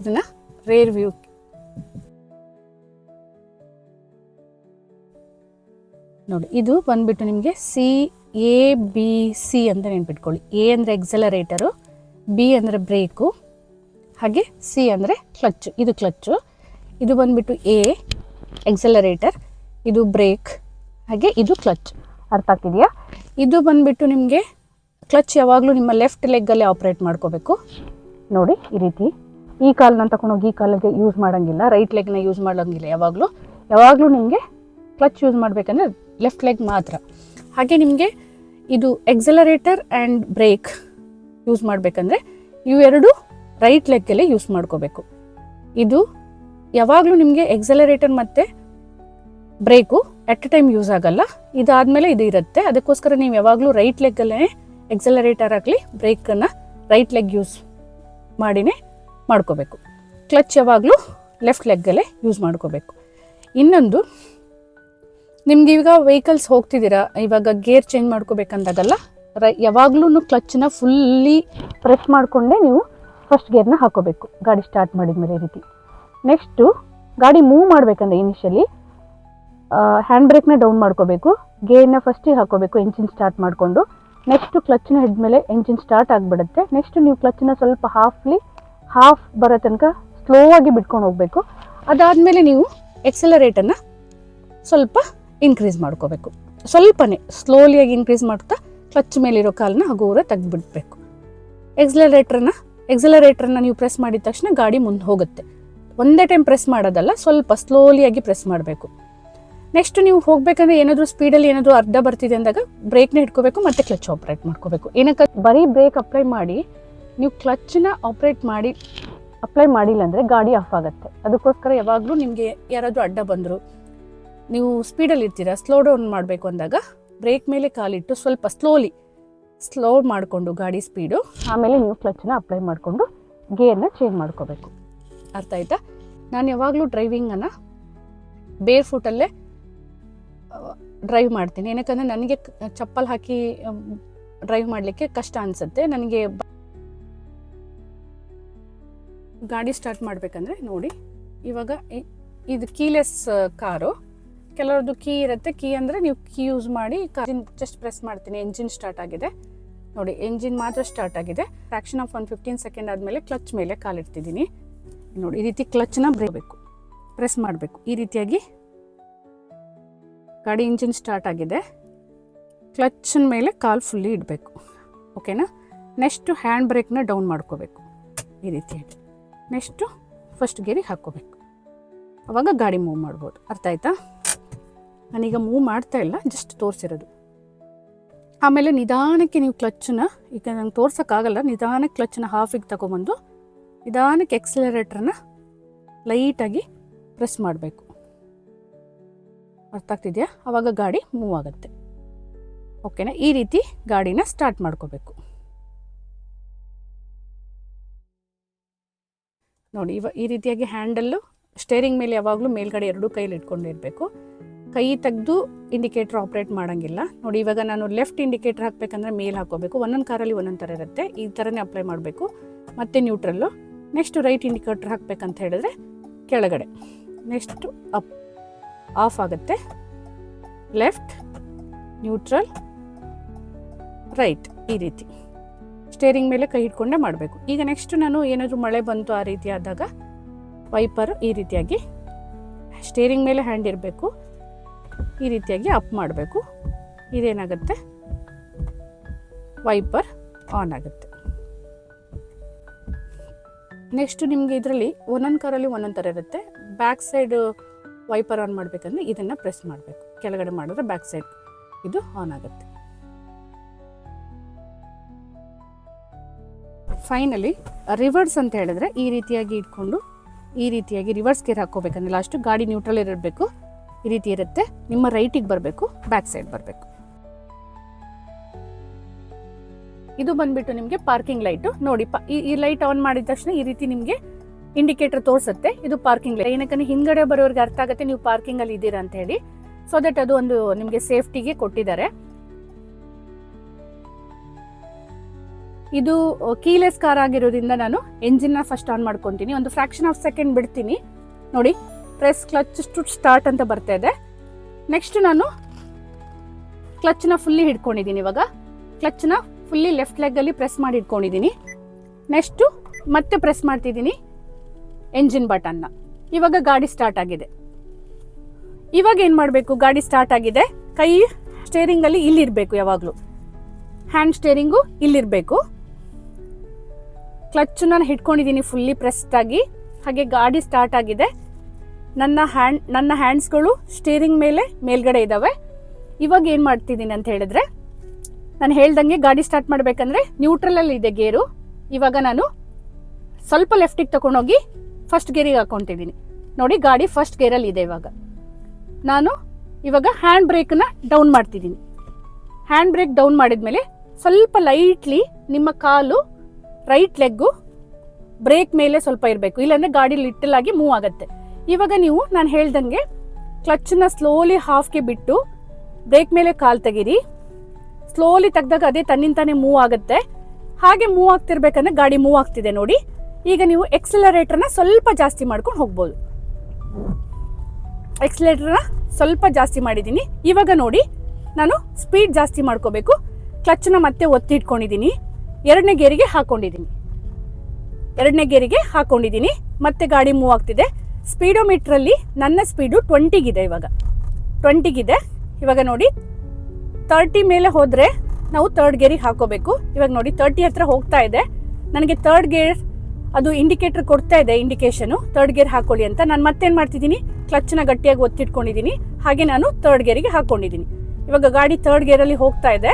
ಇದನ್ನು ರೇರ್ ವ್ಯೂ ನೋಡಿ, ಇದು ಬಂದ್ಬಿಟ್ಟು ನಿಮಗೆ ಸಿ ಎ ಬಿ ಸಿ ಅಂತ ನೆನ್ಪಿಟ್ಕೊಳ್ಳಿ. ಎ ಅಂದರೆ ಎಕ್ಸಲರೇಟರು ಬಿ ಅಂದರೆ ಬ್ರೇಕು ಹಾಗೆ ಸಿ ಅಂದರೆ ಕ್ಲಚ್ಚು ಇದು ಕ್ಲಚ್ಚು ಇದು ಬಂದ್ಬಿಟ್ಟು ಎ ಎಕ್ಸಲರೇಟರ್ ಇದು ಬ್ರೇಕ್ ಹಾಗೆ ಇದು ಕ್ಲಚ್ ಅರ್ಥ ಆಗ್ತಿದೆಯಾ? ಇದು ಬಂದ್ಬಿಟ್ಟು ನಿಮಗೆ ಕ್ಲಚ್ ಯಾವಾಗಲೂ ನಿಮ್ಮ ಲೆಫ್ಟ್ ಲೆಗ್ಗಲ್ಲೇ ಆಪ್ರೇಟ್ ಮಾಡ್ಕೋಬೇಕು. ನೋಡಿ, ಈ ರೀತಿ. ಈ ಕಾಲನ್ನ ತಗೊಂಡೋಗಿ ಈ ಕಾಲಿಗೆ ಯೂಸ್ ಮಾಡೋಂಗಿಲ್ಲ. ರೈಟ್ ಲೆಗ್ನ ಯೂಸ್ ಮಾಡೋಂಗಿಲ್ಲ ಯಾವಾಗಲೂ. ಯಾವಾಗಲೂ ನಿಮಗೆ ಕ್ಲಚ್ ಯೂಸ್ ಮಾಡಬೇಕಂದ್ರೆ ಲೆಫ್ಟ್ ಲೆಗ್ ಮಾತ್ರ. ಹಾಗೆ ನಿಮಗೆ ಇದು ಎಕ್ಸಲರೇಟರ್ ಆ್ಯಂಡ್ ಬ್ರೇಕ್ ಯೂಸ್ ಮಾಡಬೇಕಂದ್ರೆ ಇವೆರಡು ರೈಟ್ ಲೆಗ್ಗಲ್ಲೇ ಯೂಸ್ ಮಾಡ್ಕೋಬೇಕು. ಇದು ಯಾವಾಗಲೂ ನಿಮಗೆ ಎಕ್ಸಲರೇಟರ್ ಮತ್ತು brake at a time use ಆಗಲ್ಲ. ಇದಾದಮೇಲೆ ಇದು ಇರುತ್ತೆ. ಅದಕ್ಕೋಸ್ಕರ ನೀವು ಯಾವಾಗಲೂ ರೈಟ್ ಲೆಗ್ಗಲ್ಲೇ ಎಕ್ಸಲರೇಟರ್ ಆಗಲಿ ಬ್ರೇಕನ್ನು ರೈಟ್ ಲೆಗ್ ಯೂಸ್ ಮಾಡಿನೇ ಮಾಡ್ಕೋಬೇಕು. ಕ್ಲಚ್ ಯಾವಾಗಲೂ ಲೆಫ್ಟ್ ಲೆಗ್ಗಲ್ಲೇ ಯೂಸ್ ಮಾಡ್ಕೋಬೇಕು. ಇನ್ನೊಂದು ನಿಮ್ಗೆ ಇವಾಗ ವೆಹಿಕಲ್ಸ್ ಹೋಗ್ತಿದ್ದೀರಾ? ಇವಾಗ ಗೇರ್ ಚೇಂಜ್ ಮಾಡ್ಕೋಬೇಕಂದಾಗಲ್ಲ? ರೈ ಯಾವಾಗಲೂ ಕ್ಲಚ್ನ ಫುಲ್ಲಿ ಪ್ರೆಸ್ ಮಾಡಿಕೊಂಡೇ ನೀವು ಫಸ್ಟ್ ಗೇರ್ನ ಹಾಕೋಬೇಕು. ಗಾಡಿ ಸ್ಟಾರ್ಟ್ ಮಾಡಿದ ಮೇಲೆ ರೀತಿ. ನೆಕ್ಸ್ಟು ಗಾಡಿ ಮೂವ್ ಮಾಡಬೇಕಂದ್ರೆ ಇನಿಷಿಯಲಿ ಹ್ಯಾಂಡ್ ಬ್ರೇಕ್ನ ಡೌನ್ ಮಾಡ್ಕೋಬೇಕು. ಗೇರ್ನ ಫಸ್ಟಿಗೆ ಹಾಕೋಬೇಕು ಎಂಜಿನ್ ಸ್ಟಾರ್ಟ್ ಮಾಡಿಕೊಂಡು. ನೆಕ್ಸ್ಟು ಕ್ಲಚ್ನ ಹಿಡಿದ್ಮೇಲೆ ಎಂಜಿನ್ ಸ್ಟಾರ್ಟ್ ಆಗಿಬಿಡುತ್ತೆ. ನೆಕ್ಸ್ಟ್ ನೀವು ಕ್ಲಚ್ನ ಸ್ವಲ್ಪ ಹಾಫ್ಲಿ ಹಾಫ್ ಬರೋ ತನಕ ಸ್ಲೋ ಆಗಿ ಬಿಟ್ಕೊಂಡು ಹೋಗಬೇಕು. ಅದಾದಮೇಲೆ ನೀವು ಎಕ್ಸಲರೇಟನ್ನು ಸ್ವಲ್ಪ ಇನ್ಕ್ರೀಸ್ ಮಾಡ್ಕೋಬೇಕು. ಸ್ವಲ್ಪನೇ ಸ್ಲೋಲಿಯಾಗಿ ಇನ್ಕ್ರೀಸ್ ಮಾಡ್ತಾ ಕ್ಲಚ್ ಮೇಲಿರೋ ಕಾಲನ್ನ ಹಗುರ ತೆಗೆದುಬಿಡ್ಬೇಕು. ಎಕ್ಸಲರೇಟ್ರನ್ನ ಎಕ್ಸಲರೇಟ್ರನ್ನ ನೀವು ಪ್ರೆಸ್ ಮಾಡಿದ ತಕ್ಷಣ ಗಾಡಿ ಮುಂದೆ ಹೋಗುತ್ತೆ. ಒಂದೇ ಟೈಮ್ ಪ್ರೆಸ್ ಮಾಡೋದಲ್ಲ, ಸ್ವಲ್ಪ ಸ್ಲೋಲಿಯಾಗಿ ಪ್ರೆಸ್ ಮಾಡಬೇಕು. ನೆಕ್ಸ್ಟ್ ನೀವು ಹೋಗಬೇಕಂದ್ರೆ ಏನಾದರೂ ಸ್ಪೀಡಲ್ಲಿ ಏನಾದರೂ ಅರ್ಧ ಬರ್ತಿದೆ ಅಂದಾಗ ಬ್ರೇಕ್ನ ಇಟ್ಕೋಬೇಕು ಮತ್ತೆ ಕ್ಲಚ್ ಆಪ್ರೇಟ್ ಮಾಡ್ಕೋಬೇಕು. ಏನಕ್ಕೆ, ಬರೀ ಬ್ರೇಕ್ ಅಪ್ಲೈ ಮಾಡಿ, ನೀವು ಕ್ಲಚ್ನ ಆಪ್ರೇಟ್ ಮಾಡಿ ಅಪ್ಲೈ ಮಾಡಿಲ್ಲ ಅಂದರೆ ಗಾಡಿ ಆಫ್ ಆಗುತ್ತೆ. ಅದಕ್ಕೋಸ್ಕರ ಯಾವಾಗಲೂ ನಿಮಗೆ ಯಾರಾದರೂ ಅಡ್ಡ ಬಂದರು ನೀವು ಸ್ಪೀಡಲ್ಲಿ ಇರ್ತೀರಾ ಸ್ಲೋ ಡೌನ್ ಮಾಡಬೇಕು ಅಂದಾಗ ಬ್ರೇಕ್ ಮೇಲೆ ಕಾಲಿಟ್ಟು ಸ್ವಲ್ಪ ಸ್ಲೋಲಿ ಸ್ಲೋ ಮಾಡಿಕೊಂಡು ಗಾಡಿ ಸ್ಪೀಡು ಆಮೇಲೆ ನೀವು ಕ್ಲಚ್ನ ಅಪ್ಲೈ ಮಾಡಿಕೊಂಡು ಗೇರ್ನ ಚೇಂಜ್ ಮಾಡ್ಕೋಬೇಕು. ಅರ್ಥ ಆಯ್ತಾ? ನಾನು ಯಾವಾಗಲೂ ಡ್ರೈವಿಂಗನ್ನು ಬೇರ್ ಫುಟಲ್ಲೇ ಡ್ರೈವ್ ಮಾಡ್ತೀನಿ. ಏನಕ್ಕಂದರೆ ನನಗೆ ಚಪ್ಪಲ್ ಹಾಕಿ ಡ್ರೈವ್ ಮಾಡಲಿಕ್ಕೆ ಕಷ್ಟ ಅನಿಸುತ್ತೆ. ನನಗೆ ಗಾಡಿ ಸ್ಟಾರ್ಟ್ ಮಾಡಬೇಕಂದ್ರೆ ನೋಡಿ, ಇವಾಗ ಇದು ಕೀಲೆಸ್ ಕಾರು. ಕೆಲವ್ರದ್ದು ಕೀ ಇರುತ್ತೆ. ಕೀ ಅಂದರೆ ನೀವು ಕೀ ಯೂಸ್ ಮಾಡಿ ಜಸ್ಟ್ ಪ್ರೆಸ್ ಮಾಡ್ತೀನಿ. ಎಂಜಿನ್ ಸ್ಟಾರ್ಟ್ ಆಗಿದೆ. ನೋಡಿ ಎಂಜಿನ್ ಮಾತ್ರ ಸ್ಟಾರ್ಟ್ ಆಗಿದೆ. Fraction of one fifteen second ಆದಮೇಲೆ ಕ್ಲಚ್ ಮೇಲೆ ಕಾಲಿಡ್ತಿದ್ದೀನಿ ನೋಡಿ, ಈ ರೀತಿ ಕ್ಲಚ್ನ ಬ್ರೇಬೇಕು ಪ್ರೆಸ್ ಮಾಡಬೇಕು. ಈ ರೀತಿಯಾಗಿ ಗಾಡಿ ಇಂಜಿನ್ ಸ್ಟಾರ್ಟ್ ಆಗಿದೆ. ಕ್ಲಚ್ನ ಮೇಲೆ ಕಾಲು ಫುಲ್ಲಿ ಇಡಬೇಕು. ಓಕೆನಾ ನೆಕ್ಸ್ಟು ಹ್ಯಾಂಡ್ ಬ್ರೇಕ್ನ ಡೌನ್ ಮಾಡ್ಕೋಬೇಕು. ಈ ರೀತಿಯಾಗಿ. ನೆಕ್ಸ್ಟು ಫಸ್ಟ್ ಗೇರಿಗೆ ಹಾಕ್ಕೋಬೇಕು. ಅವಾಗ ಗಾಡಿ ಮೂವ್ ಮಾಡ್ಬೋದು. ಅರ್ಥ ಆಯ್ತಾ? ನಾನೀಗ ಮೂವ್ ಮಾಡ್ತಾ ಇಲ್ಲ ಜಸ್ಟ್ ತೋರಿಸಿರೋದು. ಆಮೇಲೆ ನಿಧಾನಕ್ಕೆ ನೀವು ಕ್ಲಚ್ಚನ್ನ, ಈಗ ನಂಗೆ ತೋರ್ಸೋಕ್ಕಾಗಲ್ಲ ನಿಧಾನಕ್ಕೆ ಕ್ಲಚ್ನ ಹಾಫಿಗೆ ತಗೊಬಂದು, ನಿಧಾನಕ್ಕೆ ಎಕ್ಸಲರೇಟ್ರನ್ನ ಲೈಟಾಗಿ ಪ್ರೆಸ್ ಮಾಡಬೇಕು. ಅರ್ಥ ಆಗ್ತಿದೆಯಾ? ಆವಾಗ ಗಾಡಿ ಮೂವ್ ಆಗುತ್ತೆ. ಓಕೆನಾ ಈ ರೀತಿ ಗಾಡಿನ ಸ್ಟಾರ್ಟ್ ಮಾಡ್ಕೋಬೇಕು. ನೋಡಿ, ಇವ ಈ ರೀತಿಯಾಗಿ ಹ್ಯಾಂಡಲ್ಲು ಸ್ಟೇರಿಂಗ್ ಮೇಲೆ ಯಾವಾಗಲೂ ಮೇಲ್ಗಡೆ ಎರಡೂ ಕೈಲಿ ಇಟ್ಕೊಂಡಿರಬೇಕು. ಕೈ ತೆಗೆದು ಇಂಡಿಕೇಟ್ರ್ ಆಪ್ರೇಟ್ ಮಾಡೋಂಗಿಲ್ಲ. ನೋಡಿ, ಇವಾಗ ನಾನು ಲೆಫ್ಟ್ ಇಂಡಿಕೇಟ್ರ್ ಹಾಕಬೇಕಂದ್ರೆ ಮೇಲ್ ಹಾಕೋಬೇಕು ಒಂದೊಂದು ಕಾರಲ್ಲಿ ಒಂದೊಂದು ಥರ ಇರುತ್ತೆ. ಈ ಥರನೇ ಅಪ್ಲೈ ಮಾಡಬೇಕು. ಮತ್ತು ನ್ಯೂಟ್ರಲ್ಲು ನೆಕ್ಸ್ಟ್ ರೈಟ್ ಇಂಡಿಕೇಟ್ರ್ ಹಾಕಬೇಕಂತ ಹೇಳಿದ್ರೆ ಕೆಳಗಡೆ. ನೆಕ್ಸ್ಟು ಅಪ್ ಆಫ್ ಆಗುತ್ತೆ. ಲೆಫ್ಟ್ ನ್ಯೂಟ್ರಲ್ ರೈಟ್ ಈ ರೀತಿ. ಸ್ಟೇರಿಂಗ್ ಮೇಲೆ ಕೈ ಹಿಡ್ಕೊಂಡೇ ಮಾಡಬೇಕು. ಈಗ ನೆಕ್ಸ್ಟ್ ನಾನು ಏನಾದರೂ ಮಳೆ ಬಂತು ಆ ರೀತಿ ಆದಾಗ ವೈಪರ್ ಈ ರೀತಿಯಾಗಿ ಸ್ಟೇರಿಂಗ್ ಮೇಲೆ ಹ್ಯಾಂಡ್ ಇರಬೇಕು. ಈ ರೀತಿಯಾಗಿ ಅಪ್ ಮಾಡಬೇಕು. ಇದೇನಾಗುತ್ತೆ? ವೈಪರ್ ಆನ್ ಆಗುತ್ತೆ. ನೆಕ್ಸ್ಟ್ ನಿಮಗೆ ಇದರಲ್ಲಿ ಒಂದೊಂದು ಕಾರಲ್ಲಿ ಒಂದೊಂದು ಥರ ಇರುತ್ತೆ. ಬ್ಯಾಕ್ ಸೈಡ್ ವೈಪರ್ ಆನ್ ಮಾಡಬೇಕಂದ್ರೆ ಇದನ್ನು ಪ್ರೆಸ್ ಮಾಡಬೇಕು. ಕೆಳಗಡೆ ಮಾಡಿದ್ರೆ ಬ್ಯಾಕ್ ಸೈಡ್ ಇದು ಆನ್ ಆಗುತ್ತೆ. ಫೈನಲಿ ರಿವರ್ಸ್ ಅಂತ ಹೇಳಿದ್ರೆ ಈ ರೀತಿಯಾಗಿ ಇಟ್ಕೊಂಡು ಈ ರೀತಿಯಾಗಿ ರಿವರ್ಸ್ ಗೇರ್ ಹಾಕೋಬೇಕಂದ್ರೆ ಲಾಸ್ಟು ಗಾಡಿ ನ್ಯೂಟ್ರಲ್ ಇರಬೇಕು. ಈ ರೀತಿ ಇರುತ್ತೆ. ನಿಮ್ಮ ರೈಟಿಗೆ ಬರಬೇಕು ಬ್ಯಾಕ್ ಸೈಡ್ ಬರಬೇಕು. ಇದು ಬಂದ್ಬಿಟ್ಟು ನಿಮಗೆ ಪಾರ್ಕಿಂಗ್ ಲೈಟು ನೋಡಿ ಈ- ಲೈಟ್ ಆನ್ ಮಾಡಿದ ತಕ್ಷಣ ಈ ರೀತಿ ನಿಮಗೆ ಇಂಡಿಕೇಟರ್ ತೋರಿಸುತ್ತೆ. ಇದು ಪಾರ್ಕಿಂಗ್ ಲೈಟ್ ಏನಕ್ಕೆ ಹಿಂದ್ಗಡೆ ಬರೋರಿಗೆ ಅರ್ಥ ಆಗುತ್ತೆ ನೀವು ಪಾರ್ಕಿಂಗ್ ಅಲ್ಲಿ ಇದ್ದೀರಾ ಅಂತ ಹೇಳಿ. ಸೊ ದಟ್ ಅದು ಒಂದು ನಿಮಗೆ ಸೇಫ್ಟಿಗೆ ಕೊಟ್ಟಿದ್ದಾರೆ. ಇದು ಕೀಲೆಸ್ ಕಾರ್ ಆಗಿರೋದ್ರಿಂದ ನಾನು ಎಂಜಿನ್ನ ಫಸ್ಟ್ ಆನ್ ಮಾಡ್ಕೊತೀನಿ. ಒಂದು ಫ್ರಾಕ್ಷನ್ ಆಫ್ ಸೆಕೆಂಡ್ ಬಿಡ್ತೀನಿ. ನೋಡಿ ಪ್ರೆಸ್ ಕ್ಲಚ್ ಟು ಸ್ಟಾರ್ಟ್ ಅಂತ ಬರ್ತಾ ಇದೆ. ನೆಕ್ಸ್ಟ್ ನಾನು ಕ್ಲಚ್ನ ಫುಲ್ಲಿ ಹಿಡ್ಕೊಂಡಿದ್ದೀನಿ ಇವಾಗ. ಕ್ಲಚ್ನ ಫುಲ್ಲಿ ಲೆಫ್ಟ್ ಲೆಗ್ಗಲ್ಲಿ ಪ್ರೆಸ್ ಮಾಡಿ ಇಟ್ಕೊಂಡಿದ್ದೀನಿ ನೆಕ್ಸ್ಟು ಮತ್ತೆ ಪ್ರೆಸ್ ಮಾಡ್ತಿದ್ದೀನಿ ಎಂಜಿನ್ ಬಟನ್ನ ಇವಾಗ ಗಾಡಿ ಸ್ಟಾರ್ಟ್ ಆಗಿದೆ. ಇವಾಗ ಏನು ಮಾಡಬೇಕು? ಗಾಡಿ ಸ್ಟಾರ್ಟ್ ಆಗಿದೆ. ಕೈ ಸ್ಟೇರಿಂಗಲ್ಲಿ ಇಲ್ಲಿರಬೇಕು ಯಾವಾಗಲೂ. Hand steering ಇಲ್ಲಿರಬೇಕು. ಕ್ಲಚ್ ನಾನು ಹಿಡ್ಕೊಂಡಿದ್ದೀನಿ ಫುಲ್ಲಿ ಪ್ರೆಸ್ಡ್ ಆಗಿ. ಹಾಗೆ ಗಾಡಿ ಸ್ಟಾರ್ಟ್ ಆಗಿದೆ. ನನ್ನ ಹ್ಯಾಂಡ್ ನನ್ನ ಹ್ಯಾಂಡ್ಸ್ಗಳು ಸ್ಟೀರಿಂಗ್ ಮೇಲೆ ಮೇಲ್ಗಡೆ ಇದ್ದಾವೆ ಇವಾಗ ಏನು ಮಾಡ್ತಿದ್ದೀನಿ ಅಂತ ಹೇಳಿದ್ರೆ, ನಾನು ಹೇಳ್ದಂಗೆ ಗಾಡಿ ಸ್ಟಾರ್ಟ್ ಮಾಡಬೇಕಂದ್ರೆ ನ್ಯೂಟ್ರಲಲ್ಲಿ ಇದೆ ಗೇರು. ಇವಾಗ ನಾನು ಸ್ವಲ್ಪ ಲೆಫ್ಟಿಗೆ ತಗೊಂಡೋಗಿ ಫಸ್ಟ್ ಗೇರಿಗೆ ಹಾಕೊಂತಿದ್ದೀನಿ. ನೋಡಿ, ಗಾಡಿ ಫಸ್ಟ್ ಗೇರಲ್ಲಿ ಇದೆ ಇವಾಗ. ನಾನು ಇವಾಗ ಹ್ಯಾಂಡ್ ಬ್ರೇಕ್ನ ಡೌನ್ ಮಾಡ್ತಿದ್ದೀನಿ. ಹ್ಯಾಂಡ್ ಬ್ರೇಕ್ ಡೌನ್ ಮಾಡಿದ್ಮೇಲೆ ಸ್ವಲ್ಪ ಲೈಟ್ಲಿ ನಿಮ್ಮ ಕಾಲು ರೈಟ್ ಲೆಗ್ಗು ಬ್ರೇಕ್ ಮೇಲೆ ಸ್ವಲ್ಪ ಇರಬೇಕು. ಇಲ್ಲಾಂದರೆ ಗಾಡಿ ಲಿಟ್ಟಲ್ ಆಗಿ ಮೂವ್ ಆಗುತ್ತೆ. ಇವಾಗ ನೀವು ನಾನು ಹೇಳ್ದಂಗೆ ಕ್ಲಚ್ನ ಸ್ಲೋಲಿ ಹಾಫ್ಗೆ ಬಿಟ್ಟು ಬ್ರೇಕ್ ಮೇಲೆ ಕಾಲು ತೆಗೀರಿ. ಸ್ಲೋಲಿ ತೆಗ್ದಾಗ ಅದೇ ತನ್ನಿಂತಾನೆ ಮೂವ್ ಆಗುತ್ತೆ. ಹಾಗೆ ಮೂವ್ ಆಗ್ತಿರ್ಬೇಕಂದ್ರೆ ಗಾಡಿ ಮೂವ್ ಆಗ್ತಿದೆ ನೋಡಿ. ಈಗ ನೀವು ಎಕ್ಸಲರೇಟರ್ನ ಸ್ವಲ್ಪ ಜಾಸ್ತಿ ಮಾಡ್ಕೊಂಡು ಹೋಗ್ಬೋದು. ಎಕ್ಸಲೇಟರ್ನ ಸ್ವಲ್ಪ ಜಾಸ್ತಿ ಮಾಡಿದ್ದೀನಿ. ಇವಾಗ ನೋಡಿ, ನಾನು ಸ್ಪೀಡ್ ಜಾಸ್ತಿ ಮಾಡ್ಕೋಬೇಕು. ಕ್ಲಚ್ನ ಮತ್ತೆ ಒತ್ತಿ ಇಟ್ಕೊಂಡಿದ್ದೀನಿ. ಎರಡನೇ ಗೇರಿಗೆ ಹಾಕೊಂಡಿದ್ದೀನಿ. ಎರಡನೇ ಗೇರಿಗೆ ಹಾಕೊಂಡಿದ್ದೀನಿ. ಮತ್ತೆ ಗಾಡಿ ಮೂವ್ ಆಗ್ತಿದೆ. ಸ್ಪೀಡೋಮೀಟ್ರಲ್ಲಿ ನನ್ನ ಸ್ಪೀಡು ಟ್ವೆಂಟಿಗಿದೆ ಇವಾಗ. ಟ್ವೆಂಟಿಗಿದೆ. ಇವಾಗ ನೋಡಿ ತರ್ಟಿ ಮೇಲೆ ಹೋದರೆ ನಾವು ತರ್ಡ್ ಗೇರಿಗೆ ಹಾಕೋಬೇಕು. ಇವಾಗ ನೋಡಿ ತರ್ಟಿ ಹತ್ರ ಹೋಗ್ತಾ ಇದೆ. ನನಗೆ ತರ್ಡ್ ಗೇರ್ ಅದು ಇಂಡಿಕೇಟರ್ ಕೊಡ್ತಾ ಇದೆ ಇಂಡಿಕೇಶನು ತರ್ಡ್ ಗೇರ್ ಹಾಕೊಳ್ಳಿ ಅಂತ. ನಾನು ಮತ್ತೇನು ಮಾಡ್ತಿದ್ದೀನಿ? ಕ್ಲಚ್ನ ಗಟ್ಟಿಯಾಗಿ ಒತ್ತಿಟ್ಕೊಂಡಿದ್ದೀನಿ. ಹಾಗೆ ನಾನು ತರ್ಡ್ ಗೇರಿಗೆ ಹಾಕೊಂಡಿದ್ದೀನಿ. ಇವಾಗ ಗಾಡಿ ತರ್ಡ್ ಗೇರಲ್ಲಿ ಹೋಗ್ತಾ ಇದೆ.